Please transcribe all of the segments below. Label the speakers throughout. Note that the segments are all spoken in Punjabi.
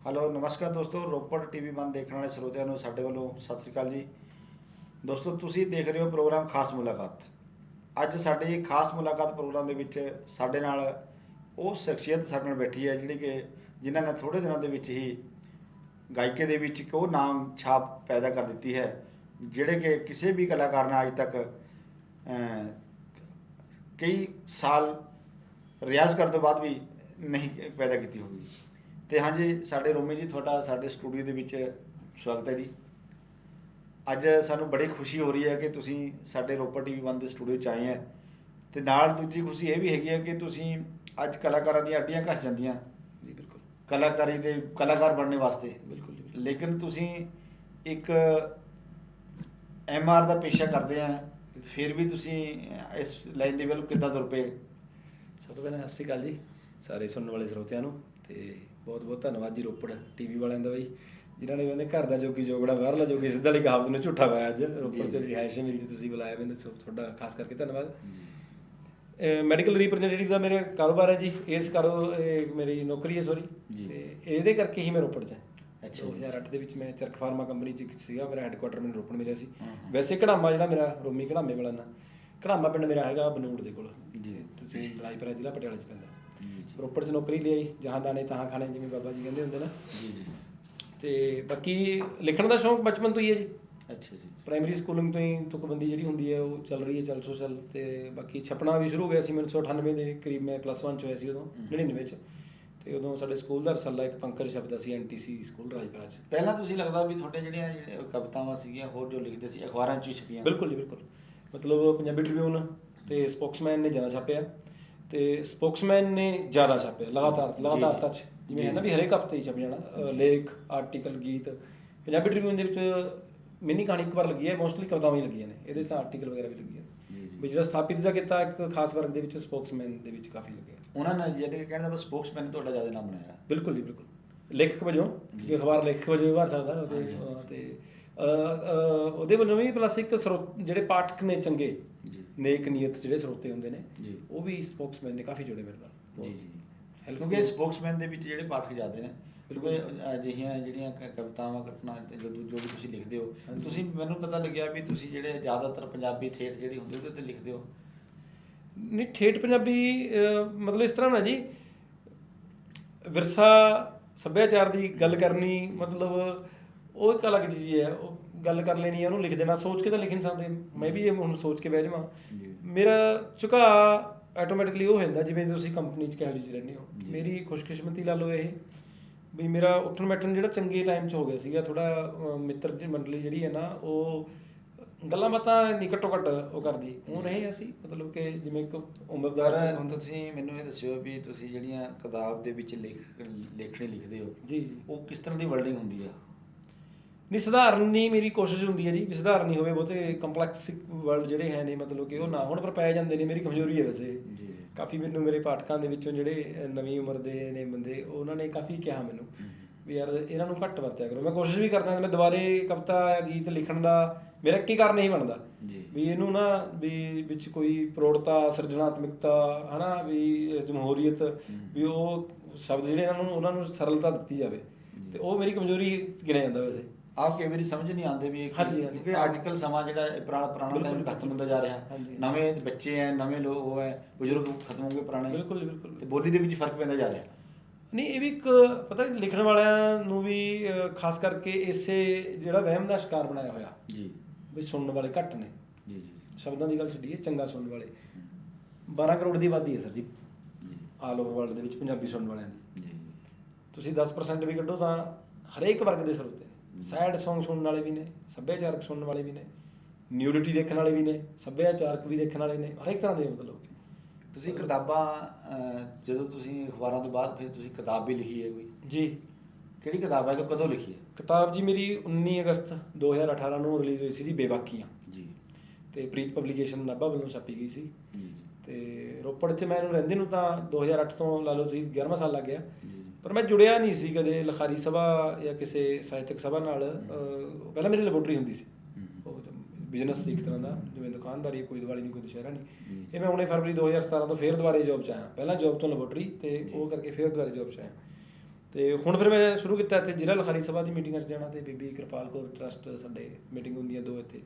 Speaker 1: ਹੈਲੋ, ਨਮਸਕਾਰ ਦੋਸਤੋ, ਰੋਪੜ ਟੀਵੀ ਬੰਦ ਦੇਖਣ ਵਾਲੇ ਸਰੋਤਿਆਂ ਨੂੰ ਸਾਡੇ ਵੱਲੋਂ ਸਤਿ ਸ੍ਰੀ ਅਕਾਲ ਜੀ। ਦੋਸਤੋ, ਤੁਸੀਂ ਦੇਖ ਰਹੇ ਹੋ ਪ੍ਰੋਗਰਾਮ ਖਾਸ ਮੁਲਾਕਾਤ। ਅੱਜ ਸਾਡੇ ਖਾਸ ਮੁਲਾਕਾਤ ਪ੍ਰੋਗਰਾਮ ਦੇ ਵਿੱਚ ਸਾਡੇ ਨਾਲ ਉਹ ਸ਼ਖਸੀਅਤ ਸਾਡੇ ਨਾਲ ਬੈਠੀ ਹੈ, ਜਿਹੜੀ ਕਿ ਜਿਨ੍ਹਾਂ ਨੇ ਥੋੜੇ ਦਿਨਾਂ ਦੇ ਵਿੱਚ ਹੀ ਗਾਇਕੇ ਦੇ ਵਿੱਚ ਇੱਕ ਉਹ ਨਾਮ ਛਾਪ ਪੈਦਾ ਕਰ ਦਿੱਤੀ ਹੈ, ਜਿਹੜੇ ਕਿ ਕਿਸੇ ਵੀ ਕਲਾਕਾਰ ਨੇ ਅੱਜ ਤੱਕ ਕਈ ਸਾਲ ਰਿਆਜ਼ ਕਰਨ ਤੋਂ ਬਾਅਦ ਵੀ ਨਹੀਂ ਪੈਦਾ ਕੀਤੀ ਹੋਗੀ ਤੇ ਹਾਂਜੀ ਸਾਡੇ ਰੋਮੀ ਜੀ ਤੁਹਾਡਾ ਸਾਡੇ ਸਟੂਡੀਓ ਦੇ ਵਿੱਚ ਸਵਾਗਤ ਹੈ ਜੀ। ਅੱਜ ਸਾਨੂੰ ਬੜੀ ਖੁਸ਼ੀ ਹੋ ਰਹੀ ਹੈ ਕਿ ਤੁਸੀਂ ਸਾਡੇ ਰੋਪੜ ਟੀਵੀ 1 ਦੇ ਸਟੂਡੀਓ 'ਚ ਆਏ ਹੈ। ਤੇ ਨਾਲ ਦੂਜੀ ਖੁਸ਼ੀ ਇਹ ਵੀ ਹੈਗੀ ਹੈ ਕਿ ਤੁਸੀਂ ਅੱਜ ਕਲਾਕਾਰਾਂ ਦੀਆਂ ਅੱਡੀਆਂ ਘਸ ਜਾਂਦੀਆਂ।
Speaker 2: ਜੀ ਬਿਲਕੁਲ।
Speaker 1: ਕਲਾਕਾਰੀ ਦੇ ਕਲਾਕਾਰ ਬਣਨੇ ਵਾਸਤੇ।
Speaker 2: ਬਿਲਕੁਲ।
Speaker 1: ਲੇਕਿਨ ਤੁਸੀਂ ਇੱਕ ਐਮਆਰ ਦਾ ਪੇਸ਼ਾ ਕਰਦੇ ਆ ਫਿਰ ਵੀ ਤੁਸੀਂ ਇਸ ਲਾਈਨ ਦੇ ਵੱਲ ਕਿੱਦਾਂ ਤੁਰ ਪਏ?
Speaker 2: ਸਭ ਤੋਂ ਪਹਿਲਾਂ ਸਤਿ ਸ਼੍ਰੀ ਅਕਾਲ ਜੀ ਸਾਰੇ ਸੁਣਨ ਵਾਲੇ ਸਰੋਤਿਆਂ ਨੂੰ। ਤੇ ਬਹੁਤ ਬਹੁਤ ਧੰਨਵਾਦ ਜੀ ਰੋਪੜ ਟੀਵੀ ਵਾਲਿਆਂ ਦਾ ਬਈ ਜਿਨ੍ਹਾਂ ਨੇ ਕਹਿੰਦੇ ਘਰ ਦਾ ਜੋਗੀ ਜੋਗੜਾ ਬਾਹਰਲਾ ਜੋਗੀ ਸਿੱਧਾ ਵਾਲੀ ਕਹਾਵਤ ਨੂੰ ਝੂਠਾ ਪਾਇਆ ਅੱਜ ਰੋਪੜ ਚ। ਰਿਹਾਇਸ਼ ਮੇਰੀ ਤੇ ਤੁਸੀਂ ਬੁਲਾਇਆ ਮੈਨੂੰ ਤੁਹਾਡਾ ਖਾਸ ਕਰਕੇ ਧੰਨਵਾਦ ਮੈਡੀਕਲ ਰਿਪਰੈਜ਼ੈਂਟੇਟਿਵ ਦਾ ਮੇਰਾ ਕਾਰੋਬਾਰ ਹੈ ਜੀ ਇਸ ਕਾਰੋ ਇਹ ਮੇਰੀ ਨੌਕਰੀ ਹੈ ਸੋਰੀ। ਤੇ ਇਹਦੇ ਕਰਕੇ ਹੀ ਮੈਂ ਰੋਪੜ ਚ
Speaker 1: ਅੱਛਾ ਜੀ।
Speaker 2: 2008 ਦੇ ਵਿੱਚ ਮੈਂ ਚਰਕ ਫਾਰਮਾ ਕੰਪਨੀ ਚ ਸੀਗਾ ਮੇਰਾ ਹੈੱਡਕੁਆਟਰ ਮੈਨੂੰ ਰੋਪੜ ਮਿਲਿਆ ਸੀ। ਵੈਸੇ ਘੜਾਮਾ ਜਿਹੜਾ ਮੇਰਾ ਰੋਮੀ ਘੜਾਮੇ ਵਾਲਾ ਨਾ ਘੜਾਮਾ ਪਿੰਡ ਮੇਰਾ ਹੈਗਾ ਬਨੂੜ ਦੇ ਕੋਲ
Speaker 1: ਜੀ।
Speaker 2: ਤੁਸੀਂ ਰਾਜਪੁਰਾ ਜ਼ਿਲ੍ਹਾ ਪਟਿਆਲਾ ਚ ਪੈਂਦਾ ਰੋਪੜ ਚ ਨੌਕਰੀ ਲਈ ਜਹਾਂ ਦਾਣੇ ਤਹਾਂ ਖਾਣੇ ਜਿਵੇਂ ਬਾਬਾ ਜੀ ਕਹਿੰਦੇ ਹੁੰਦੇ ਨਾ।
Speaker 1: ਜੀ ਜੀ।
Speaker 2: ਤੇ ਬਾਕੀ ਲਿਖਣ ਦਾ ਸ਼ੌਂਕ ਬਚਪਨ ਤੋਂ ਹੀ ਹੈ ਜੀ।
Speaker 1: ਅੱਛਾ ਜੀ।
Speaker 2: ਪ੍ਰਾਇਮਰੀ ਸਕੂਲਿੰਗ ਤੋਂ ਹੀ ਤੁਕਬੰਦੀ ਜਿਹੜੀ ਹੁੰਦੀ ਹੈ ਉਹ ਚੱਲ ਰਹੀ ਹੈ ਚੱਲ ਸੋ ਚੱਲ ਤੇ ਬਾਕੀ ਛਪਣਾ ਵੀ ਸ਼ੁਰੂ ਹੋ ਗਿਆ ਸੀ 1998 ਦੇ ਕਰੀਬ ਮੈਂ ਪਲੱਸ 1 ਚ ਹੋਇਆ ਸੀ ਉਦੋਂ 99 ਚ। ਤੇ ਉਦੋਂ ਸਾਡੇ ਸਕੂਲ ਦਾ ਰਸੱਲਾ ਇੱਕ ਪੰਕਜ ਸ਼ਬਦ ਸੀ ਐਨਟੀਸੀ ਸਕੂਲ ਰਾਜਪੁਰਾ ਚ।
Speaker 1: ਪਹਿਲਾਂ ਤੁਸੀਂ ਲੱਗਦਾ ਵੀ ਤੁਹਾਡੇ ਜਿਹੜੀਆਂ ਕਵਿਤਾਵਾਂ ਸੀਗੀਆਂ ਹੋਰ ਜੋ ਲਿਖਦੇ ਸੀ ਅਖਬਾਰਾਂ 'ਚ ਛਪੀਆਂ।
Speaker 2: ਬਿਲਕੁਲ ਜੀ ਬਿਲਕੁਲ। ਮਤਲਬ ਪੰਜਾਬੀ ਟ੍ਰਿਬਿਊਨ ਤੇ ਸਪੋਕਸਮੈਨ ਨੇ ਜ਼ਿਆਦਾ ਛਾਪਿਆ। ਤੇ ਸਪੋਕਸਮੈਨ ਨੇ ਜ਼ਿਆਦਾ ਛਾਪਿਆ ਲਗਾਤਾਰ ਲਗਾਤਾਰ। ਤੱਕ ਜਿਵੇਂ ਹੈ ਨਾ ਵੀ ਹਰੇਕ ਹਫ਼ਤੇ ਹੀ ਛਪ ਜਾਣਾ ਲੇਖ ਆਰਟੀਕਲ ਗੀਤ। ਪੰਜਾਬੀ ਟ੍ਰਿਬਿਊਨ ਦੇ ਵਿੱਚ ਮਿੰਨੀ ਕਹਾਣੀ ਇੱਕ ਵਾਰ ਲੱਗੀ ਹੈ ਮੋਸਟਲੀ ਕਵਿਤਾਵਾਂ ਹੀ ਲੱਗੀਆਂ ਨੇ। ਇਹਦੇ ਤਾਂ ਆਰਟੀਕਲ ਵਗੈਰਾ ਵੀ ਲੱਗੀ ਹੈ। ਵੀ ਜਿਹੜਾ ਸਥਾਪਿਤ ਜਾਂ ਕੀਤਾ ਇੱਕ ਖਾਸ ਵਰਗ ਦੇ ਵਿੱਚ ਸਪੋਕਸਮੈਨ ਦੇ ਵਿੱਚ ਕਾਫੀ ਲੱਗੇ
Speaker 1: ਉਹਨਾਂ ਨੇ ਜਿਹੜੇ ਕਹਿੰਦੇ ਬਸ ਸਪੋਕਸਮੈਨ ਤੁਹਾਡਾ ਜ਼ਿਆਦਾ ਨਾਮ ਬਣਾਇਆ।
Speaker 2: ਬਿਲਕੁਲ ਜੀ ਬਿਲਕੁਲ। ਲੇਖਕ ਵਜੋਂ। ਕਿ ਅਖਬਾਰ ਲੇਖਕ ਵਜੋਂ ਵੀ ਭਰ ਸਕਦਾ ਤੇ ਉਹਦੇ ਵੱਲੋਂ ਵੀ ਪਲੱਸ ਇੱਕ ਜਿਹੜੇ ਪਾਠਕ ਨੇ ਚੰਗੇ
Speaker 1: ਜੀ।
Speaker 2: ਨੇਕ ਨੀਅਤ ਜਿਹੜੇ ਸਰੋਤੇ ਹੁੰਦੇ ਨੇ
Speaker 1: ਜੀ।
Speaker 2: ਉਹ ਵੀ ਸਪੋਕਸਮੈਨ ਨੇ ਕਾਫੀ ਜੁੜੇ ਮੇਰੇ ਨਾਲ।
Speaker 1: ਜੀ ਜੀ। ਕਿਉਂਕਿ ਸਪੋਕਸਮੈਨ ਦੇ ਵਿੱਚ ਜਿਹੜੇ ਪਾਠਕ ਜਾਂਦੇ ਨੇ ਕਿਉਂਕਿ ਅਜਿਹੀਆਂ ਜਿਹੜੀਆਂ ਕਵਿਤਾਵਾਂ ਘਟਨਾ ਜੋ ਜੋ ਵੀ ਤੁਸੀਂ ਲਿਖਦੇ ਹੋ। ਤੁਸੀਂ ਮੈਨੂੰ ਪਤਾ ਲੱਗਿਆ ਵੀ ਤੁਸੀਂ ਜਿਹੜੇ ਜ਼ਿਆਦਾਤਰ ਪੰਜਾਬੀ ਠੇਠ ਜਿਹੜੀ ਹੁੰਦੀ ਉਹਦੇ ਤੇ ਲਿਖਦੇ ਹੋ।
Speaker 2: ਨਹੀਂ ਠੇਠ ਪੰਜਾਬੀ ਮਤਲਬ ਇਸ ਤਰ੍ਹਾਂ ਨਾ ਜੀ ਵਿਰਸਾ ਸੱਭਿਆਚਾਰ ਦੀ ਗੱਲ ਕਰਨੀ ਮਤਲਬ ਉਹ ਇੱਕ ਅਲੱਗ ਚੀਜ਼ ਹੈ। ਉਹ ਗੱਲ ਕਰ ਲੈਣੀ ਹੈ ਉਹਨੂੰ ਲਿਖ ਦੇਣਾ ਸੋਚ ਕੇ ਤਾਂ ਲਿਖ ਨਹੀਂ ਸਕਦੇ ਮੈਂ ਵੀ ਇਹ ਹੁਣ ਸੋਚ ਕੇ ਬਹਿ ਜਾਵਾਂ।
Speaker 1: ਜੀ।
Speaker 2: ਮੇਰਾ ਝੁਕਾ ਆਟੋਮੈਟਿਕਲੀ ਉਹ ਹੋ ਜਾਂਦਾ ਜਿਵੇਂ ਤੁਸੀਂ ਕੰਪਨੀ 'ਚ ਕਿਹੋ ਜਿਹੀ 'ਚ ਰਹਿੰਦੇ ਹੋ।
Speaker 1: ਜੀ।
Speaker 2: ਮੇਰੀ ਖੁਸ਼ਕਿਸਮਤੀ ਲਾ ਲਓ ਇਹ ਵੀ ਮੇਰਾ ਉੱਠਣ ਬੈਠਣ ਜਿਹੜਾ ਚੰਗੇ ਟਾਈਮ 'ਚ ਹੋ ਗਿਆ ਸੀਗਾ ਥੋੜਾ ਮਿੱਤਰ ਦੀ ਮੰਡਲੀ ਜਿਹੜੀ ਹੈ ਨਾ ਉਹ ਗੱਲਾਂ ਬਾਤਾਂ ਨਹੀਂ ਘੱਟੋ ਘੱਟ ਉਹ ਕਰਦੀ। ਉਹ ਰਹੇ ਅਸੀਂ ਮਤਲਬ ਕਿ ਜਿਵੇਂ ਇੱਕ ਉਮਰਦਾਰ ਹੁੰਦਾ
Speaker 1: ਤੁਸੀਂ ਮੈਨੂੰ ਇਹ ਦੱਸਿਓ ਵੀ ਤੁਸੀਂ ਜਿਹੜੀਆਂ ਕਿਤਾਬ ਦੇ ਵਿੱਚ ਲਿਖ ਲੇਖਣੀ ਲਿਖਦੇ ਹੋ
Speaker 2: ਜੀ ਜੀ।
Speaker 1: ਉਹ ਕਿਸ ਤਰ੍ਹਾਂ ਦੀ ਵਰਡਿੰਗ ਹੁੰਦੀ ਆ?
Speaker 2: ਨਹੀਂ ਸਧਾਰਨ ਨਹੀਂ ਮੇਰੀ ਕੋਸ਼ਿਸ਼ ਹੁੰਦੀ ਹੈ ਜੀ ਵੀ ਸਧਾਰਨ ਨਹੀਂ ਹੋਵੇ ਬਹੁਤੇ ਕੰਪਲੈਕਸ ਵਰਡ ਜਿਹੜੇ ਹੈ ਨੇ ਮਤਲਬ ਕਿ ਉਹ ਨਾ ਹੁਣ ਪਰ ਪੈ ਜਾਂਦੇ ਨੇ ਮੇਰੀ ਕਮਜ਼ੋਰੀ ਹੈ ਵੈਸੇ।
Speaker 1: ਜੀ।
Speaker 2: ਕਾਫੀ ਮੈਨੂੰ ਮੇਰੇ ਪਾਠਕਾਂ ਦੇ ਵਿੱਚੋਂ ਜਿਹੜੇ ਨਵੀਂ ਉਮਰ ਦੇ ਨੇ ਬੰਦੇ ਉਹਨਾਂ ਨੇ ਕਾਫੀ ਕਿਹਾ ਮੈਨੂੰ ਵੀ ਯਾਰ ਇਹਨਾਂ ਨੂੰ ਘੱਟ ਵਰਤਿਆ ਕਰੋ। ਮੈਂ ਕੋਸ਼ਿਸ਼ ਵੀ ਕਰਦਾ ਕਿ ਮੈਂ ਦੁਬਾਰੇ ਕਵਿਤਾ ਜਾਂ ਗੀਤ ਲਿਖਣ ਦਾ ਮੇਰਾ ਕੀ ਕਾਰਨ ਨਹੀਂ ਬਣਦਾ। ਵੀ ਇਹਨੂੰ ਨਾ ਵੀ ਵਿੱਚ ਕੋਈ ਪ੍ਰੋੜਤਾ ਸਿਰਜਣਾਤਮਕਤਾ ਹਨਾ ਵੀ ਜਮਹੂਰੀਅਤ ਵੀ ਉਹ ਸ਼ਬਦ ਜਿਹੜੇ ਇਹਨਾਂ ਨੂੰ ਉਹਨਾਂ ਨੂੰ ਸਰਲਤਾ ਦਿੱਤੀ ਜਾਵੇ। ਤੇ ਉਹ ਮੇਰੀ ਕਮਜ਼ੋਰੀ ਗਿਣਿਆ ਜਾਂਦਾ ਵੈਸੇ।
Speaker 1: ਆਪ ਕਈ ਵਾਰੀ ਸਮਝ ਨਹੀਂ ਆਉਂਦੇ ਵੀ ਇਹ ਕੀ-
Speaker 2: ਹਾਂਜੀ, ਹਾਂਜੀ।
Speaker 1: ਕਿਉਂਕਿ ਅੱਜ ਕੱਲ ਸਮਾਂ ਜਿਹੜਾ ਇਹ ਪੁਰਾਣਾ ਪੁਰਾਣਾ
Speaker 2: ਬਿਲਕੁਲ,
Speaker 1: ਟਾਈਮ ਖਤਮ ਹੁੰਦਾ ਜਾ ਰਿਹਾ।
Speaker 2: ਹਾਂਜੀ।
Speaker 1: ਨਵੇਂ ਬੱਚੇ ਐ ਨਵੇਂ ਲੋਕ ਉਹ ਹੈ ਬਜ਼ੁਰਗ ਖਤਮ ਹੋ ਗਏ ਪੁਰਾਣੇ।
Speaker 2: ਬਿਲਕੁਲ ਬਿਲਕੁਲ।
Speaker 1: ਤੇ ਬੋਲੀ ਦੇ ਵਿੱਚ ਫ਼ਰਕ ਪੈਂਦਾ ਜਾ ਰਿਹਾ।
Speaker 2: ਨਹੀਂ ਇਹ ਵੀ ਇੱਕ ਪਤਾ ਲਿਖਣ ਵਾਲਿਆਂ ਨੂੰ ਵੀ ਖਾਸ ਕਰਕੇ ਇਸੇ ਜਿਹੜਾ ਵਹਿਮ ਦਾ ਸ਼ਿਕਾਰ ਬਣਾਇਆ ਹੋਇਆ।
Speaker 1: ਜੀ।
Speaker 2: ਵੀ ਸੁਣਨ ਵਾਲੇ ਘੱਟ ਨੇ।
Speaker 1: ਜੀ ਜੀ।
Speaker 2: ਸ਼ਬਦਾਂ ਦੀ ਗੱਲ ਛੱਡੀਏ ਚੰਗਾ ਸੁਣਨ ਵਾਲੇ। 12 ਕਰੋੜ ਦੀ ਆਬਾਦੀ ਹੈ ਸਰ ਜੀ।
Speaker 1: ਜੀ।
Speaker 2: ਆਲ ਓਵਰ ਵਰਲਡ ਦੇ ਵਿੱਚ ਪੰਜਾਬੀ ਸੁਣਨ ਵਾਲਿਆਂ ਦੀ।
Speaker 1: ਜੀ
Speaker 2: ਤੁਸੀਂ 10% ਵੀ ਕੱਢੋ ਤਾਂ ਹਰੇਕ ਵਰਗ ਦੇ ਸਰੋਤੇ ਨੇ ਸੈਡ Song ਸੁਣਨ ਵਾਲੇ ਵੀ ਨੇ ਸੱਭਿਆਚਾਰਕ ਸੁਣਨ ਵਾਲੇ ਵੀ ਨੇ ਨਿਊਡਿਟੀ ਦੇਖਣ ਵਾਲੇ ਵੀ ਨੇ ਸੱਭਿਆਚਾਰਕ ਵੀ ਦੇਖਣ ਵਾਲੇ ਨੇ ਹਰੇਕ ਤਰ੍ਹਾਂ ਦੇ ਮਤਲਬ
Speaker 1: ਤੁਸੀਂ ਕਿਤਾਬਾਂ ਅਹ, ਜਦੋਂ ਤੁਸੀਂ ਅਖਬਾਰਾਂ ਤੋਂ ਬਾਅਦ ਫਿਰ ਤੁਸੀਂ ਕਿਤਾਬ ਵੀ ਲਿਖੀ ਹੈ ਕੋਈ?
Speaker 2: ਜੀ।
Speaker 1: ਕਿਹੜੀ ਕਿਤਾਬ ਹੈ ਤੇ ਕਦੋਂ ਲਿਖੀ ਹੈ?
Speaker 2: ਕਿਤਾਬ ਜੀ ਮੇਰੀ 19 ਅਗਸਤ 2018 ਨੂੰ ਰਿਲੀਜ਼ ਹੋਈ ਸੀ ਜੀ ਬੇਬਾਕੀਆਂ
Speaker 1: ਜੀ।
Speaker 2: ਤੇ ਪ੍ਰੀਤ ਪਬਲੀਕੇਸ਼ਨ ਨਾਭਾ ਵੱਲੋਂ ਛਾਪੀ ਗਈ ਸੀ।
Speaker 1: ਜੀ
Speaker 2: ਤੇ ਰੋਪੜ 'ਚ ਮੈਨੂੰ ਰਹਿੰਦੇ ਨੂੰ ਤਾਂ 2008 ਤੋਂ ਲਾ ਲਓ ਤੁਸੀਂ 11ਵਾਂ ਸਾਲ ਲੱਗ ਗਿਆ।
Speaker 1: ਜੀ।
Speaker 2: ਪਰ ਮੈਂ ਜੁੜਿਆ ਨਹੀਂ ਸੀ ਕਦੇ ਲਖਾਰੀ ਸਭਾ ਜਾਂ ਕਿਸੇ ਸਾਹਿਤਕ ਸਭਾ ਨਾਲ। ਅਹ, ਪਹਿਲਾਂ ਮੇਰੀ ਲੈਬੋਰਟਰੀ ਹੁੰਦੀ ਸੀ। ਉਹ ਬਿਜ਼ਨਸ ਸੀ ਇੱਕ ਤਰ੍ਹਾਂ ਦਾ ਜਿਵੇਂ ਦੁਕਾਨਦਾਰੀ ਕੋਈ ਦਿਵਾਲੀ ਨਹੀਂ ਕੋਈ ਦੁਸ਼ਹਿਰਾ ਨਹੀਂ।
Speaker 1: ਜੀ।
Speaker 2: ਇਹ ਮੈਂ ਹੁਣੇ ਫਰਵਰੀ 2017 ਤੋਂ ਫੇਰ ਦੁਬਾਰੇ ਜੌਬ 'ਚ ਆਇਆ। ਪਹਿਲਾਂ ਜੌਬ ਤੋਂ ਲੈਬੋਰਟਰੀ ਤੇ ਉਹ ਕਰਕੇ ਫੇਰ ਦੁਬਾਰੇ ਜੌਬ 'ਚ ਆਇਆ। ਤੇ ਹੁਣ ਫਿਰ ਮੈਂ ਸ਼ੁਰੂ ਕੀਤਾ ਇੱਥੇ ਜ਼ਿਲ੍ਹਾ ਲਖਾਰੀ ਸਭਾ ਦੀ ਮੀਟਿੰਗਾਂ 'ਚ ਜਾਣਾ ਤੇ ਬੀਬੀ ਕਿਰਪਾਲ ਕੌਰ ਟਰਸਟ ਸਾਡੇ ਮੀਟਿੰਗ ਹੁੰਦੀਆਂ ਦੋ ਇੱਥੇ।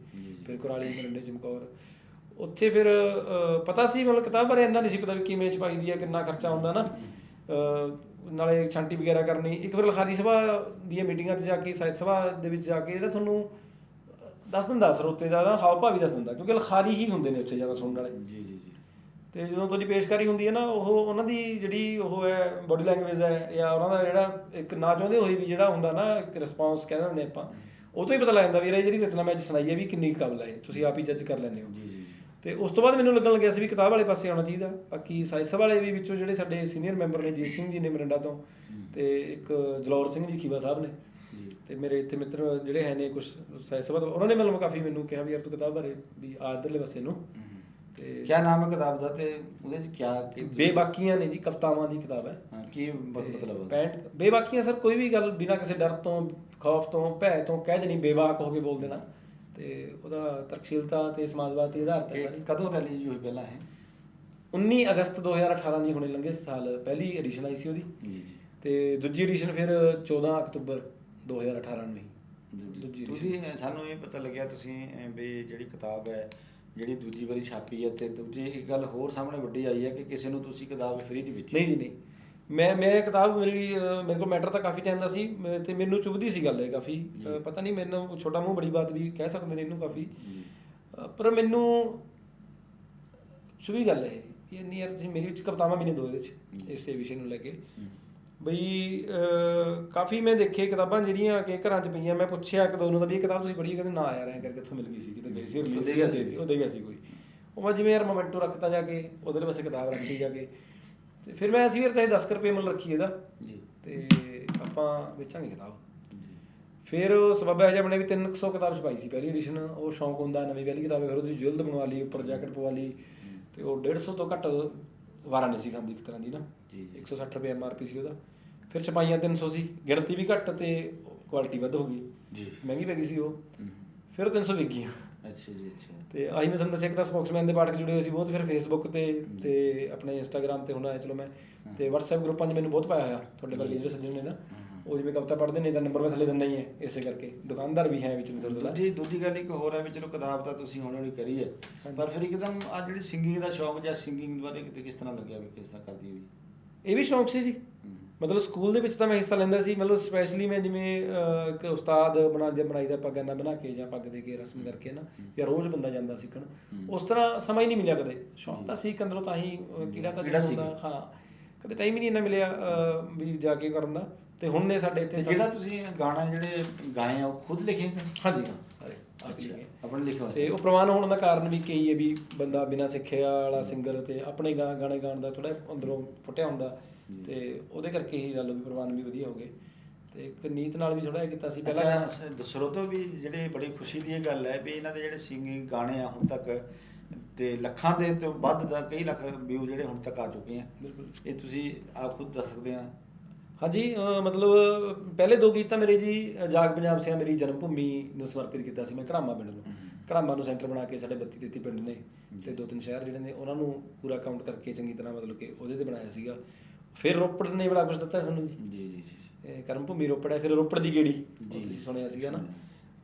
Speaker 2: ਫਿਰ ਕੁਰਾਲੀ ਮਰਿੰਡੇ ਚਮਕੌਰ ਉੱਥੇ ਫਿਰ ਪਤਾ ਸੀ ਮਤਲਬ ਕਿਤਾਬ ਬਾਰੇ ਇੰਨਾ ਨਹੀਂ ਸੀ ਪਤਾ ਵੀ ਕਿਵੇਂ ਛਪਾਈ ਦੀ ਹੈ ਕਿੰਨਾ ਖਰਚਾ ਹੁੰਦਾ ਨਾ। ਨਾਲੇ ਛਾਂਟੀ ਵਗੈਰਾ ਕਰਨੀ ਇੱਕ ਵਾਰ ਲਖਾਰੀ ਸਭਾ ਦੀਆਂ ਮੀਟਿੰਗਾਂ 'ਚ ਜਾ ਕੇ ਸਾਹਿਤ ਸਭਾ ਦੇ ਵਿੱਚ ਜਾ ਕੇ ਇਹਦਾ ਤੁਹਾਨੂੰ ਦੱਸ ਦਿੰਦਾ ਸਰੋਤੇ ਦਾ ਨਾ ਹਾਵ ਭਾਵ ਵੀ ਦੱਸ ਦਿੰਦਾ ਕਿਉਂਕਿ ਲਖਾਰੀ ਹੀ ਹੁੰਦੇ ਨੇ ਉੱਥੇ ਜ਼ਿਆਦਾ ਸੁਣਨ ਵਾਲੇ।
Speaker 1: ਜੀ ਜੀ ਜੀ।
Speaker 2: ਤੇ ਜਦੋਂ ਤੁਹਾਡੀ ਪੇਸ਼ਕਾਰੀ ਹੁੰਦੀ ਹੈ ਨਾ ਉਹ ਉਹਨਾਂ ਦੀ ਜਿਹੜੀ ਉਹ ਹੈ ਬੋਡੀ ਲੈਂਗੁਏਜ ਹੈ ਜਾਂ ਉਹਨਾਂ ਦਾ ਜਿਹੜਾ ਇੱਕ ਨਾ ਚਾਹੁੰਦੇ ਹੋਈ ਵੀ ਜਿਹੜਾ ਹੁੰਦਾ ਨਾ ਇੱਕ ਰਿਸਪਾਂਸ ਕਹਿੰਦੇ ਹੁੰਦੇ ਆਪਾਂ ਉਹ ਤੋਂ ਹੀ ਪਤਾ ਲੱਗ ਜਾਂਦਾ ਵੀ ਇਹ ਜਿਹੜੀ ਰਚਨਾ ਮੈਂ ਅੱਜ ਸੁਣਾਈ ਹੈ ਵੀ ਕਿੰਨੀ ਕਾਬਲ ਹੈ। ਤੁਸੀਂ ਆਪ ਹੀ ਜੱਜ ਕਰ ਲੈਂਦੇ ਹੋ।
Speaker 1: ਜੀ।
Speaker 2: ਤੇ ਉਸ ਤੋਂ ਬਾਅਦ ਮੈਨੂੰ ਲੱਗਣ ਲੱਗਿਆ ਸੀ ਵੀ ਕਿਤਾਬ ਵਾਲੇ ਪਾਸੇ ਆਉਣਾ ਚਾਹੀਦਾ। ਬਾਕੀ ਸਾਇੰਸ ਵਾਲੇ ਵੀ ਵਿੱਚੋਂ ਜਿਹੜੇ ਸਾਡੇ ਸੀਨੀਅਰ ਮੈਂਬਰ ਨੇ ਜੀਤ ਸਿੰਘ ਜੀ ਨੇ ਮਰਿੰਡਾ ਤੋਂ ਤੇ ਇੱਕ ਜਲੌਰ ਸਿੰਘ ਜੀ ਖੀਵਾ ਸਾਹਿਬ ਨੇ।
Speaker 1: ਜੀ।
Speaker 2: ਤੇ ਮੇਰੇ ਇੱਥੇ ਮਿੱਤਰ ਜਿਹੜੇ ਹੈ ਨੇ ਕੁਝ ਸਾਇੰਸ ਤੋਂ ਉਹਨਾਂ ਨੇ ਮਤਲਬ ਕਾਫੀ ਮੈਨੂੰ ਕਿਹਾ ਵੀ ਯਾਰ ਤੂੰ ਕਿਤਾਬ ਬਾਰੇ ਵੀ ਆ ਇੱਧਰਲੇ ਪਾਸੇ ਨੂੰ। ਤੇ
Speaker 1: ਕੀ ਨਾਮ ਹੈ ਕਿਤਾਬ ਦਾ ਤੇ ਉਹਦੇ ਚ ਕੀ
Speaker 2: ਬੇਬਾਕੀਆਂ ਨੇ ਜੀ ਕਵਿਤਾਵਾਂ ਦੀ ਕਿਤਾਬ ਹੈ।
Speaker 1: ਹਾਂ ਕੀ ਮਤਲਬ ਉਹਦਾ?
Speaker 2: 65 ਬੇਬਾਕੀਆਂ ਸਰ ਕੋਈ ਵੀ ਗੱਲ ਬਿਨਾਂ ਕਿਸੇ ਡਰ ਤੋਂ ਖੌਫ ਤੋਂ ਭੈ ਤੋਂ ਕਹਿ ਦੇਣੀ ਬੇਬਾਕ ਹੋ ਕੇ ਬੋਲ ਦੇਣਾ। ਤੇ ਉਹਦਾ ਤਰਕਸ਼ੀਲਤਾ ਤੇ ਸਮਾਜਵਾਦ ਤੇ ਆਧਾਰਿਤ ਹੈ
Speaker 1: ਇਹ
Speaker 2: ਸਾਰੀ।
Speaker 1: ਕਦੋਂ ਰਿਲੀਜ਼ ਹੋਈ ਪਹਿਲਾਂ ਹੈ
Speaker 2: 19 ਅਗਸਤ 2018 ਦੀ ਹੁਣੇ ਲੰਘੇ ਸਾਲ ਪਹਿਲੀ ਐਡੀਸ਼ਨ ਆਈ ਸੀ ਉਹਦੀ।
Speaker 1: ਜੀ ਜੀ।
Speaker 2: ਤੇ ਦੂਜੀ ਐਡੀਸ਼ਨ ਫਿਰ 14 ਅਕਤੂਬਰ 2018 ਨੂੰ ਹੀ। ਦੂਜੀ
Speaker 1: ਤੁਸੀਂ ਸਾਨੂੰ ਇਹ ਪਤਾ ਲੱਗਿਆ ਤੁਸੀਂ ਵੀ ਜਿਹੜੀ ਕਿਤਾਬ ਹੈ ਜਿਹੜੀ ਦੂਜੀ ਵਾਰੀ ਛਾਪੀ ਹੈ ਤੇ ਦੂਜੀ ਇੱਕ ਗੱਲ ਹੋਰ ਸਾਹਮਣੇ ਵੱਡੀ ਆਈ ਹੈ ਕਿ ਕਿਸੇ ਨੂੰ ਤੁਸੀਂ ਕਿਤਾਬ ਫ੍ਰੀ ਦੀ ਵਿੱਚ।
Speaker 2: ਨਹੀਂ ਜੀ ਨਹੀਂ। ਮੈਂ ਮੈਂ ਇਹ ਕਿਤਾਬ ਮੇਰੀ ਮੇਰੇ ਕੋਲ ਮੈਟਰ ਤਾਂ ਕਾਫੀ ਟਾਈਮ ਦਾ ਸੀ ਤੇ ਮੈਨੂੰ ਚੁਭਦੀ ਸੀ ਗੱਲ ਇਹ ਕਾਫੀ। ਪਤਾ ਨਹੀਂ ਮੈਨੂੰ ਛੋਟਾ ਮੂੰਹ ਬੜੀ ਬਾਤ ਵੀ ਕਹਿ ਸਕਦੇ ਨੇ ਇਹਨੂੰ ਕਾਫੀ। ਪਰ ਮੈਨੂੰ ਚੁਭੀ ਗੱਲ ਹੈ ਇਹ ਤੁਸੀਂ ਮੇਰੀ ਵਿੱਚ ਕਵਿਤਾਵਾਂ ਵੀ ਨੇ ਦੋ ਇਹਦੇ ਚ ਇਸੇ ਵਿਸ਼ੇ ਨੂੰ ਲੈ ਕੇ। ਬਈ ਕਾਫੀ ਮੈਂ ਦੇਖੇ ਕਿਤਾਬਾਂ ਜਿਹੜੀਆਂ ਕਿ ਘਰਾਂ 'ਚ ਪਈਆਂ ਮੈਂ ਪੁੱਛਿਆ ਕਿ ਦੋਨੋਂ ਦਾ ਵੀ ਇਹ ਕਿਤਾਬ ਤੁਸੀਂ ਪੜ੍ਹੀ? ਕਹਿੰਦੇ ਨਾ ਯਾਰ ਐਂ ਕਰਕੇ ਕਿੱਥੋਂ ਮਿਲ ਗਈ ਸੀ ਕਿਤੇ ਗਈ ਸੀ ਰਿਲੀਜ਼ ਸੀ। ਉਹ ਦੇ ਗਿਆ ਸੀ ਕੋਈ। ਉਹ ਮੈਂ ਜਿਵੇਂ ਯਾਰ ਮੋਮੈਂਟੋ ਰੱਖਤਾ ਜਾ ਕੇ ਉਹਦੇ ਪਾਸੇ ਕਿਤਾਬ ਰੱਖਤੀ ਜਾ ਕੇ। ਤੇ ਫਿਰ ਮੈਂ ਅਸੀਂ ਫਿਰ ਚਾਹੇ 10 ਕੁ ਰੁਪਏ ਮੁੱਲ ਰੱਖੀ ਇਹਦਾ।
Speaker 1: ਜੀ।
Speaker 2: ਤੇ ਆਪਾਂ ਵੇਚਾਂਗੇ ਕਿਤਾਬ। ਫਿਰ ਉਹ ਸਬਬ ਇਹ ਜਿਹਾ ਬਣਿਆ ਵੀ 300 ਕਿਤਾਬ ਛਪਾਈ ਸੀ ਪਹਿਲੀ ਐਡੀਸ਼ਨ ਉਹ ਸ਼ੌਂਕ ਹੁੰਦਾ ਨਵੀਂ ਪਹਿਲੀ ਕਿਤਾਬ ਫਿਰ ਉਹਦੀ ਜਿਲਦ ਬਣਵਾ ਲਈ ਉੱਪਰ ਜੈਕਟ ਪਵਾ ਲਈ ਤੇ ਉਹ 150 ਤੋਂ ਘੱਟ ਵਾਰਾ ਨਹੀਂ ਸੀ ਖਾਂਦੀ ਇੱਕ ਤਰ੍ਹਾਂ ਦੀ ਨਾ।
Speaker 1: ਜੀ, ਜੀ।
Speaker 2: 160 ਰੁਪਏ ਐਮਆਰਪੀ ਸੀ ਉਹਦਾ। ਫਿਰ ਛਪਾਈਆਂ 300 ਸੀ ਗਿਣਤੀ ਵੀ ਘੱਟ ਤੇ ਕੁਆਲਿਟੀ ਵੱਧ ਹੋ ਗਈ।
Speaker 1: ਜੀ।
Speaker 2: ਮਹਿੰਗੀ ਪੈ ਗਈ ਸੀ ਉਹ। ਫਿਰ ਉਹ 300 ਵਿਕ ਗਈਆਂ।
Speaker 1: ਅੱਛਾ ਜੀ ਅੱਛਾ।
Speaker 2: ਤੇ ਆਹੀ ਮੈਂ ਤੁਹਾਨੂੰ ਦੱਸਿਆ ਕਿ ਤਾਂ ਸਪੋਕਸਮੈਨ ਦੇ ਪਾਠਕ ਜੁੜੇ ਹੋਏ ਸੀ ਬਹੁਤ ਫਿਰ ਫੇਸਬੁੱਕ ਤੇ ਤੇ ਆਪਣੇ ਇੰਸਟਾਗ੍ਰam ਤੇ ਹੁਣ ਆਇਆ ਚਲੋ ਮੈਂ ਤੇ WhatsApp ਗਰੁੱਪਾਂ 'ਚ ਮੈਨੂੰ ਬਹੁਤ ਪਾਇਆ ਹੋਇਆ ਤੁਹਾਡੇ ਵਰਗੇ ਜਿਹੜੇ ਸੱਜਣ ਨੇ ਨਾ ਉਹ ਜਿਵੇਂ ਕਵਿਤਾ ਪੜ੍ਹਦੇ ਨੇ ਤਾਂ ਨੰਬਰ ਮੈਂ ਥੱਲੇ ਦਿੰਦਾ ਹੀ ਹੈ ਇਸੇ ਕਰਕੇ। ਦੁਕਾਨਦਾਰ ਵੀ ਹੈ ਵਿੱਚ ਮਿੱਤਰ ਦਾ
Speaker 1: ਦੂਜੀ ਦੂਜੀ ਗੱਲ ਇੱਕ ਹੋਰ ਹੈ ਵੀ ਚਲੋ ਕਿਤਾਬ ਤਾਂ ਤੁਸੀਂ ਹੌਲੀ ਹੌਲੀ ਕਰੀ ਹੈ ਪਰ ਫਿਰ ਇੱਕਦਮ ਆ ਜਿਹੜੀ ਸਿੰਗਿੰਗ ਦਾ ਸ਼ੌਕ ਜਾਂ ਸਿੰਗਿੰਗ ਬਾਰੇ ਕਿਤੇ ਕਿਸ ਤਰ੍ਹਾਂ ਲੱਗਿਆ ਵੀ ਕਿਸ ਤਰ੍ਹਾਂ ਕਰਦੀ ਹੋਈ
Speaker 2: ਇਹ ਵੀ ਸ਼ੌਂਕ ਸੀ ਜੀ। ਮਤਲਬ ਸਕੂਲ ਦੇ ਵਿੱਚ ਤਾਂ ਮੈਂ ਹਿੱਸਾ ਲੈਂਦਾ ਸੀ ਮਤਲਬ ਸਪੈਸ਼ਲੀ ਮੈਂ ਜਿਵੇਂ ਇੱਕ ਉਸਤਾਦ ਬਣਾ ਦੇ ਬਣਾਈ ਦਾ ਪੱਗ ਨਾ ਬਣਾ ਕੇ ਜਾਂ ਪੱਗ ਦੇ ਕੇ ਰਸਮ ਕਰਕੇ ਨਾ ਜਾਂ ਰੋਜ਼ ਬੰਦਾ ਜਾਂਦਾ ਸਿੱਖਣ ਉਸ ਤਰ੍ਹਾਂ ਸਮਾਂ ਹੀ ਨਹੀਂ ਮਿਲਿਆ ਕਦੇ। ਸ਼ੌਂਕ। ਤਾਂ ਸੀ ਕੰਦਰੋਂ ਤਾਂ ਹੀ ਕੀੜਾ ਤਾਂ ਜਿਹੜਾ। ਹੁੰਦਾ। ਹਾਂ। ਕਦੇ ਟਾਈਮ ਹੀ ਨਹੀਂ ਇੰਨਾ ਮਿਲਿਆ ਵੀ ਜਾ ਕੇ ਕਰਨ ਦਾ। ਤੇ ਹੁਣ ਨੇ ਸਾਡੇ ਇੱਥੇ
Speaker 1: ਜਿਹੜਾ ਤੁਸੀਂ ਗਾਣਾ ਜਿਹੜੇ ਗਾਏ ਆ ਉਹ ਖੁਦ ਲਿਖੇ ਨੇ?
Speaker 2: ਹਾਂਜੀ ਹਾਂ ਸਾਰੇ।
Speaker 1: ਆਪਣੇ ਲਿਖੇ ਹੋਏ
Speaker 2: ਤੇ ਉਹ ਪ੍ਰਵਾਨ ਹੋਣ ਦਾ ਕਾਰਨ ਵੀ ਕਈ ਹੈ ਵੀ ਬੰਦਾ ਬਿਨਾਂ ਸਿੱਖਿਆ ਵਾਲਾ ਸਿੰਗਰ ਤੇ ਆਪਣੇ ਗਾਣੇ ਗਾਉਣ ਦਾ ਥੋੜਾ ਅੰਦਰੋਂ ਫੁੱਟਿਆ ਹੁੰਦਾ। ਤੇ ਉਹਦੇ ਕਰਕੇ ਹੀ ਗੱਲ ਵੀ ਪ੍ਰਵਾਨ ਵੀ ਵਧੀਆ ਹੋ ਗਏ ਤੇ ਇੱਕ ਨੀਤ ਨਾਲ ਵੀ ਥੋੜਾ ਜਿਹਾ ਕੀਤਾ ਸੀ ਪਹਿਲਾਂ।
Speaker 1: ਦਸਰੋ ਤੋਂ ਵੀ ਜਿਹੜੇ ਬੜੀ ਖੁਸ਼ੀ ਦੀ ਇਹ ਗੱਲ ਹੈ ਵੀ ਇਹਨਾਂ ਦੇ ਜਿਹੜੇ ਸਿੰਗਿੰਗ ਗਾਣੇ ਆ ਹੁਣ ਤੱਕ ਤੇ ਲੱਖਾਂ ਦੇ ਤੋਂ ਵੱਧ ਦਾ ਕਈ ਲੱਖ ਵਿਊ ਜਿਹੜੇ ਹੁਣ ਤੱਕ ਆ ਚੁੱਕੇ ਆ।
Speaker 2: ਬਿਲਕੁਲ।
Speaker 1: ਇਹ ਤੁਸੀਂ ਆਪ ਖੁਦ ਦੱਸ ਸਕਦੇ ਆ?
Speaker 2: ਹਾਂਜੀ ਮਤਲਬ ਪਹਿਲੇ ਦੋ ਗੀਤ ਤਾਂ ਮੇਰੇ ਜੀ ਜਾਗ ਪੰਜਾਬ ਸਿਆ ਮੇਰੀ ਜਨਮ ਭੂਮੀ ਨੂੰ ਸਮਰਪਿਤ ਕੀਤਾ ਸੀ ਮੈਂ ਘੜਾਮਾ ਪਿੰਡ ਨੂੰ। ਘੜਾਮਾ ਨੂੰ ਸੈਂਟਰ ਬਣਾ ਕੇ ਸਾਡੇ 32 33 ਪਿੰਡ ਨੇ ਤੇ ਦੋ ਤਿੰਨ ਸ਼ਹਿਰ ਜਿਹੜੇ ਨੇ ਉਹਨਾਂ ਨੂੰ ਪੂਰਾ ਕਾਊਂਟ ਕਰਕੇ ਚੰਗੀ ਤਰ੍ਹਾਂ ਮਤਲਬ ਕਿ ਉਹਦੇ ਤੇ ਬਣਾਇਆ ਸੀਗਾ। ਫਿਰ ਰੋਪੜ ਨੇ ਬੜਾ ਕੁਝ ਦਿੱਤਾ ਸਾਨੂੰ ਜੀ।
Speaker 1: ਜੀ ਜੀ
Speaker 2: ਕਰਮ ਭੂਮੀ ਰੋਪੜ ਹੈ ਫਿਰ ਰੋਪੜ ਦੀ ਗੇੜੀ। ਤੁਸੀਂ ਸੁਣਿਆ ਸੀਗਾ ਨਾ।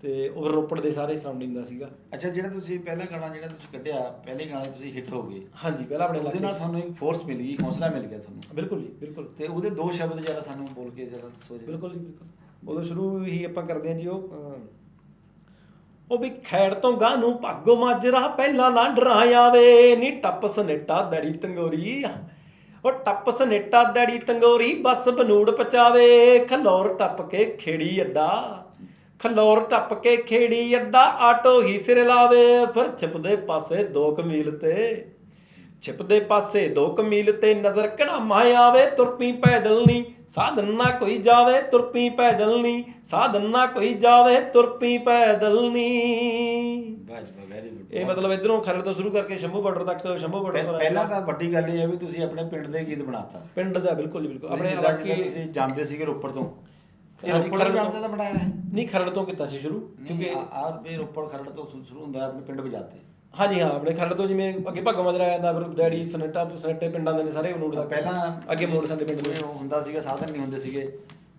Speaker 2: ਤੇ ਉਹ ਰੋਪੜ ਦੇ ਸਾਰੇ ਸਰਾਊਂਡਿੰਗ ਦਾ ਸੀਗਾ।
Speaker 1: ਅੱਛਾ ਜਿਹੜਾ ਤੁਸੀਂ ਪਹਿਲਾ ਗਾਣਾ ਜਿਹੜਾ ਤੁਸੀਂ ਕੱਢਿਆ ਪਹਿਲੇ ਗਾਣੇ ਤੁਸੀਂ ਹਿੱਟ ਹੋ ਗਏ।
Speaker 2: ਹਾਂਜੀ ਪਹਿਲਾਂ ਆਪਣੇ
Speaker 1: ਉਹਦੇ ਨਾਲ ਸਾਨੂੰ ਇੱਕ ਫੋਰਸ ਮਿਲ ਗਈ ਹੌਸਲਾ ਮਿਲ ਗਿਆ ਤੁਹਾਨੂੰ।
Speaker 2: ਬਿਲਕੁਲ ਜੀ ਬਿਲਕੁਲ।
Speaker 1: ਤੇ ਉਹਦੇ ਦੋ ਸ਼ਬਦ ਜਰਾ ਸਾਨੂੰ ਬੋਲ ਕੇ ਜਰਾ ਦੱਸੋ ਜੀ।
Speaker 2: ਬਿਲਕੁਲ ਜੀ ਬਿਲਕੁਲ। ਉਦੋਂ ਸ਼ੁਰੂ ਹੀ ਆਪਾਂ ਕਰਦੇ ਹਾਂ ਜੀ ਉਹ ਉਹ ਵੀ ਖੈੜ ਤੋਂ ਗਾਂ ਨੂੰ ਭਾਗੋ ਮਾਜਰਾ ਪਹਿਲਾਂ ਨਾ ਡਰਾਂ ਆਵੇ ਨੀ ਟੱਪ ਸਨੇਟਾ ਦੜੀ ਤੰਗੋਰੀ। ਉਹ ਟੱਪ ਸਨੇਟਾ ਦੜੀ ਤੰਗੋਰੀ, ਬਸ ਬਨੂੜ ਪਚਾਵੇ। ਖਲੌਰ ਟੱਪ ਕੇ ਖੇੜੀ ਅੱਡਾ। ਖਲੌਰ ਟੱਪ ਕੇ ਖੇੜੀ ਅੱਡਾ, ਆਟੋ ਹੀ ਸਿਰ ਲਾਵੇ। ਫਿਰ ਛਿਪਦੇ ਪਾਸੇ ਦੋ ਕਮੀਲ ਤੇ। ਛਿਪਦੇ ਪਾਸੇ ਦੋ ਕਮੀਲ ਤੇ ਨਜ਼ਰ ਕੜਾਮਾ ਆਵੇ? ਤੁਰਪੀ ਪੈਦਲ ਨਹੀਂ ਸਾਧਨ ਨਾ ਕੋਈ ਜਾਵੇ ਤੁਰਪੀ ਪੈਦਲ ਨਹੀਂ ਸਾਧਨ ਨਾ ਕੋਈ ਜਾਵੇ ਤੁਰਪੀ ਪੈਦਲ ਨਹੀਂ ਇਹ ਮਤਲਬ ਇਧਰੋਂ ਖਰੜ ਤੋਂ ਸ਼ੁਰੂ ਕਰਕੇ ਸ਼ੰਭੂ ਬਾਰਡਰ ਤੱਕ ਸ਼ੰਭੂ ਬਾਰਡਰ ਤੋਂ
Speaker 1: ਪਹਿਲਾਂ ਤਾਂ ਵੱਡੀ ਗੱਲ ਇਹ ਹੈ ਵੀ ਤੁਸੀਂ ਆਪਣੇ ਪਿੰਡ ਦੇ ਗੀਤ ਬਣਾਤਾ।
Speaker 2: ਪਿੰਡ ਦਾ ਬਿਲਕੁਲ ਬਿਲਕੁਲ।
Speaker 1: ਆਪਣੇ ਇਲਾਕੇ ਤੁਸੀਂ ਜਾਂਦੇ ਸੀਗੇ ਰੋਪੜ ਤੋਂ।
Speaker 2: ਖਰੜ
Speaker 1: ਤੋਂ
Speaker 2: ਤੋਂ।
Speaker 1: ਜਾਂਦੇ ਤਾਂ ਬਣਾਇਆ
Speaker 2: ਨਹੀਂ ਖਰੜ ਤੋਂ ਕੀਤਾ ਸੀ ਸ਼ੁਰੂ
Speaker 1: ਕਿਉਂਕਿ
Speaker 2: ਕਿਉਂਕਿ
Speaker 1: ਆ ਵੀ ਰੋਪੜ ਖਰੜ ਤੋਂ ਸ਼ੁਰੂ ਹੁੰਦਾ ਆਪਣੇ ਪਿੰਡ ਵਜਾਤੇ
Speaker 2: ਹਾਂਜੀ ਹਾਂ ਆਪਣੇ ਖਰੜ ਤੋਂ ਜਿਵੇਂ ਅੱਗੇ ਭੱਗਾ ਮਜਰਾ ਜਾਂਦਾ ਫਿਰ ਡੈਡੀ ਸਨੇਟਾ ਸਨੇਟੇ ਪਿੰਡਾਂ ਦੇ ਨੇ ਸਾਰੇ ਤੱਕ
Speaker 1: ਪਹਿਲਾਂ
Speaker 2: ਅੱਗੇ ਮੋੜ ਸਾਡੇ ਪਿੰਡ ਦੇ
Speaker 1: ਉਹ ਹੁੰਦਾ ਸੀਗਾ ਸਾਧਨ ਨਹੀਂ ਹੁੰਦੇ ਸੀਗੇ।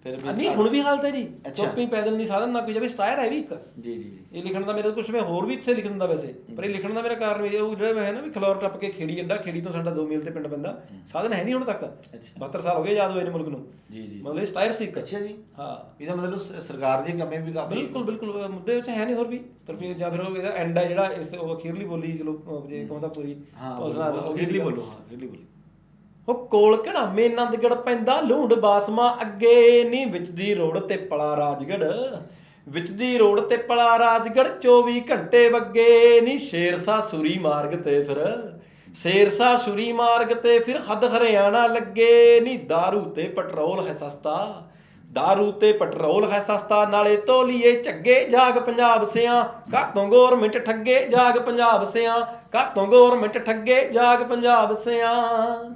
Speaker 1: ਫਿਰ ਵੀ
Speaker 2: ਨਹੀਂ ਹੁਣ ਵੀ ਹਾਲਤ ਹੈ ਜੀ।
Speaker 1: ਅੱਛਾ।
Speaker 2: ਚੁੱਪੀ ਪੈਦਲ ਨਹੀਂ ਸਾਧਨ ਨਾ ਕੋਈ ਜਾਵੇ ਸਟਾਇਰ ਹੈ ਵੀ ਇੱਕ।
Speaker 1: ਜੀ ਜੀ ਜੀ।
Speaker 2: ਇਹ ਲਿਖਣ ਦਾ ਮੇਰਾ ਕੁਝ ਮੈਂ ਹੋਰ ਵੀ ਇੱਥੇ ਲਿਖ ਦਿੰਦਾ ਵੈਸੇ। ਪਰ ਇਹ ਲਿਖਣ ਦਾ ਮੇਰਾ ਕਾਰਨ ਇਹ ਉਹ ਜਿਹੜਾ ਹੈ ਨਾ ਵੀ ਖਲੌਰ ਟੱਪ ਕੇ ਖੇੜੀ ਅੱਡਾ ਖੇੜੀ ਤੋਂ ਸਾਡਾ 2 ਮੀਲ ਤੇ ਪਿੰਡ ਪੈਂਦਾ। ਸਾਧਨ ਹੈ ਨਹੀਂ ਹੁਣ ਤੱਕ।
Speaker 1: ਅੱਛਾ।
Speaker 2: 72 ਸਾਲ ਹੋ ਗਏ ਯਾਦ ਹੋਏ ਨੇ ਮੁਲਕ ਨੂੰ।
Speaker 1: ਜੀ ਜੀ।
Speaker 2: ਮਤਲਬ ਇਹ ਸਟਾਇਰ ਸੀ ਇੱਕ।
Speaker 1: ਅੱਛਾ ਜੀ।
Speaker 2: ਹਾਂ।
Speaker 1: ਇਹਦਾ ਮਤਲਬ ਸ- ਸਰਕਾਰ ਦੀ ਕਮੀ ਵੀ ਕਾਫੀ
Speaker 2: ਬਿਲਕੁਲ ਬਿਲਕੁਲ। ਅਹ ਮੁੱਦੇ ਵਿੱਚ ਹੈ ਨਹੀਂ ਹੋਰ ਵੀ। ਪਰ ਫਿਰ ਜਾਂ ਫਿਰ ਉਹ ਇਹਦਾ ਐਂਡ ਹੈ ਜਿਹੜਾ ਇਸ ਉਹ ਅਖੀਰਲੀ ਬੋਲੀ ਚਲੋ ਅਹ ਜੇ ਕਹੋ ਤਾਂ ਪੂਰੀ
Speaker 1: ਹਾਂ
Speaker 2: ਉਸ ਨਾਲ
Speaker 1: ਉਹ ਅਖੀਰਲੀ। ਬੋਲੋ ਹਾਂ ਅਖੀਰਲੀ ਬੋਲੋ।
Speaker 2: ਉਹ ਕੋਲ ਘੜਾਮੇ ਨੰਦਗੜ ਪੈਂਦਾ ਲੂੰਡ ਬਾਸਮਾ ਅੱਗੇ ਨਹੀਂ ਵਿੱਚ ਦੀ ਰੋਡ ਤੇ ਪਲਾ ਰਾਜਗੜ ਵਿੱਚ ਦੀ ਰੋਡ ਤੇ ਪਲਾ ਰਾਜਗੜ 24 ਘੰਟੇ ਵੱਗੇ ਨਹੀਂ ਸ਼ੇਰਸਾ ਸੁਰੀ ਮਾਰਗ ਤੇ ਫਿਰ ਸ਼ੇਰਸਾ ਸੁਰੀ ਮਾਰਗ ਤੇ ਫਿਰ ਹੱਦ ਹਰਿਆਣਾ ਲੱਗੇ ਨਹੀਂ दारू ਤੇ ਪੈਟਰੋਲ ਹੈ ਸਸਤਾ दारू ਤੇ ਪੈਟਰੋਲ ਹੈ ਸਸਤਾ ਨਾਲੇ ਤੋਲੀਏ ਝੱਗੇ ਜਾਗ ਪੰਜਾਬ ਸਿਆਂ ਕਾਤੋਂ ਗੌਰਮਿੰਟ ਠੱਗੇ ਜਾਗ ਪੰਜਾਬ ਸਿਆਂ ਕਾਤੋਂ ਗੌਰਮਿੰਟ ਠੱਗੇ ਜਾਗ ਪੰਜਾਬ ਸਿਆਂ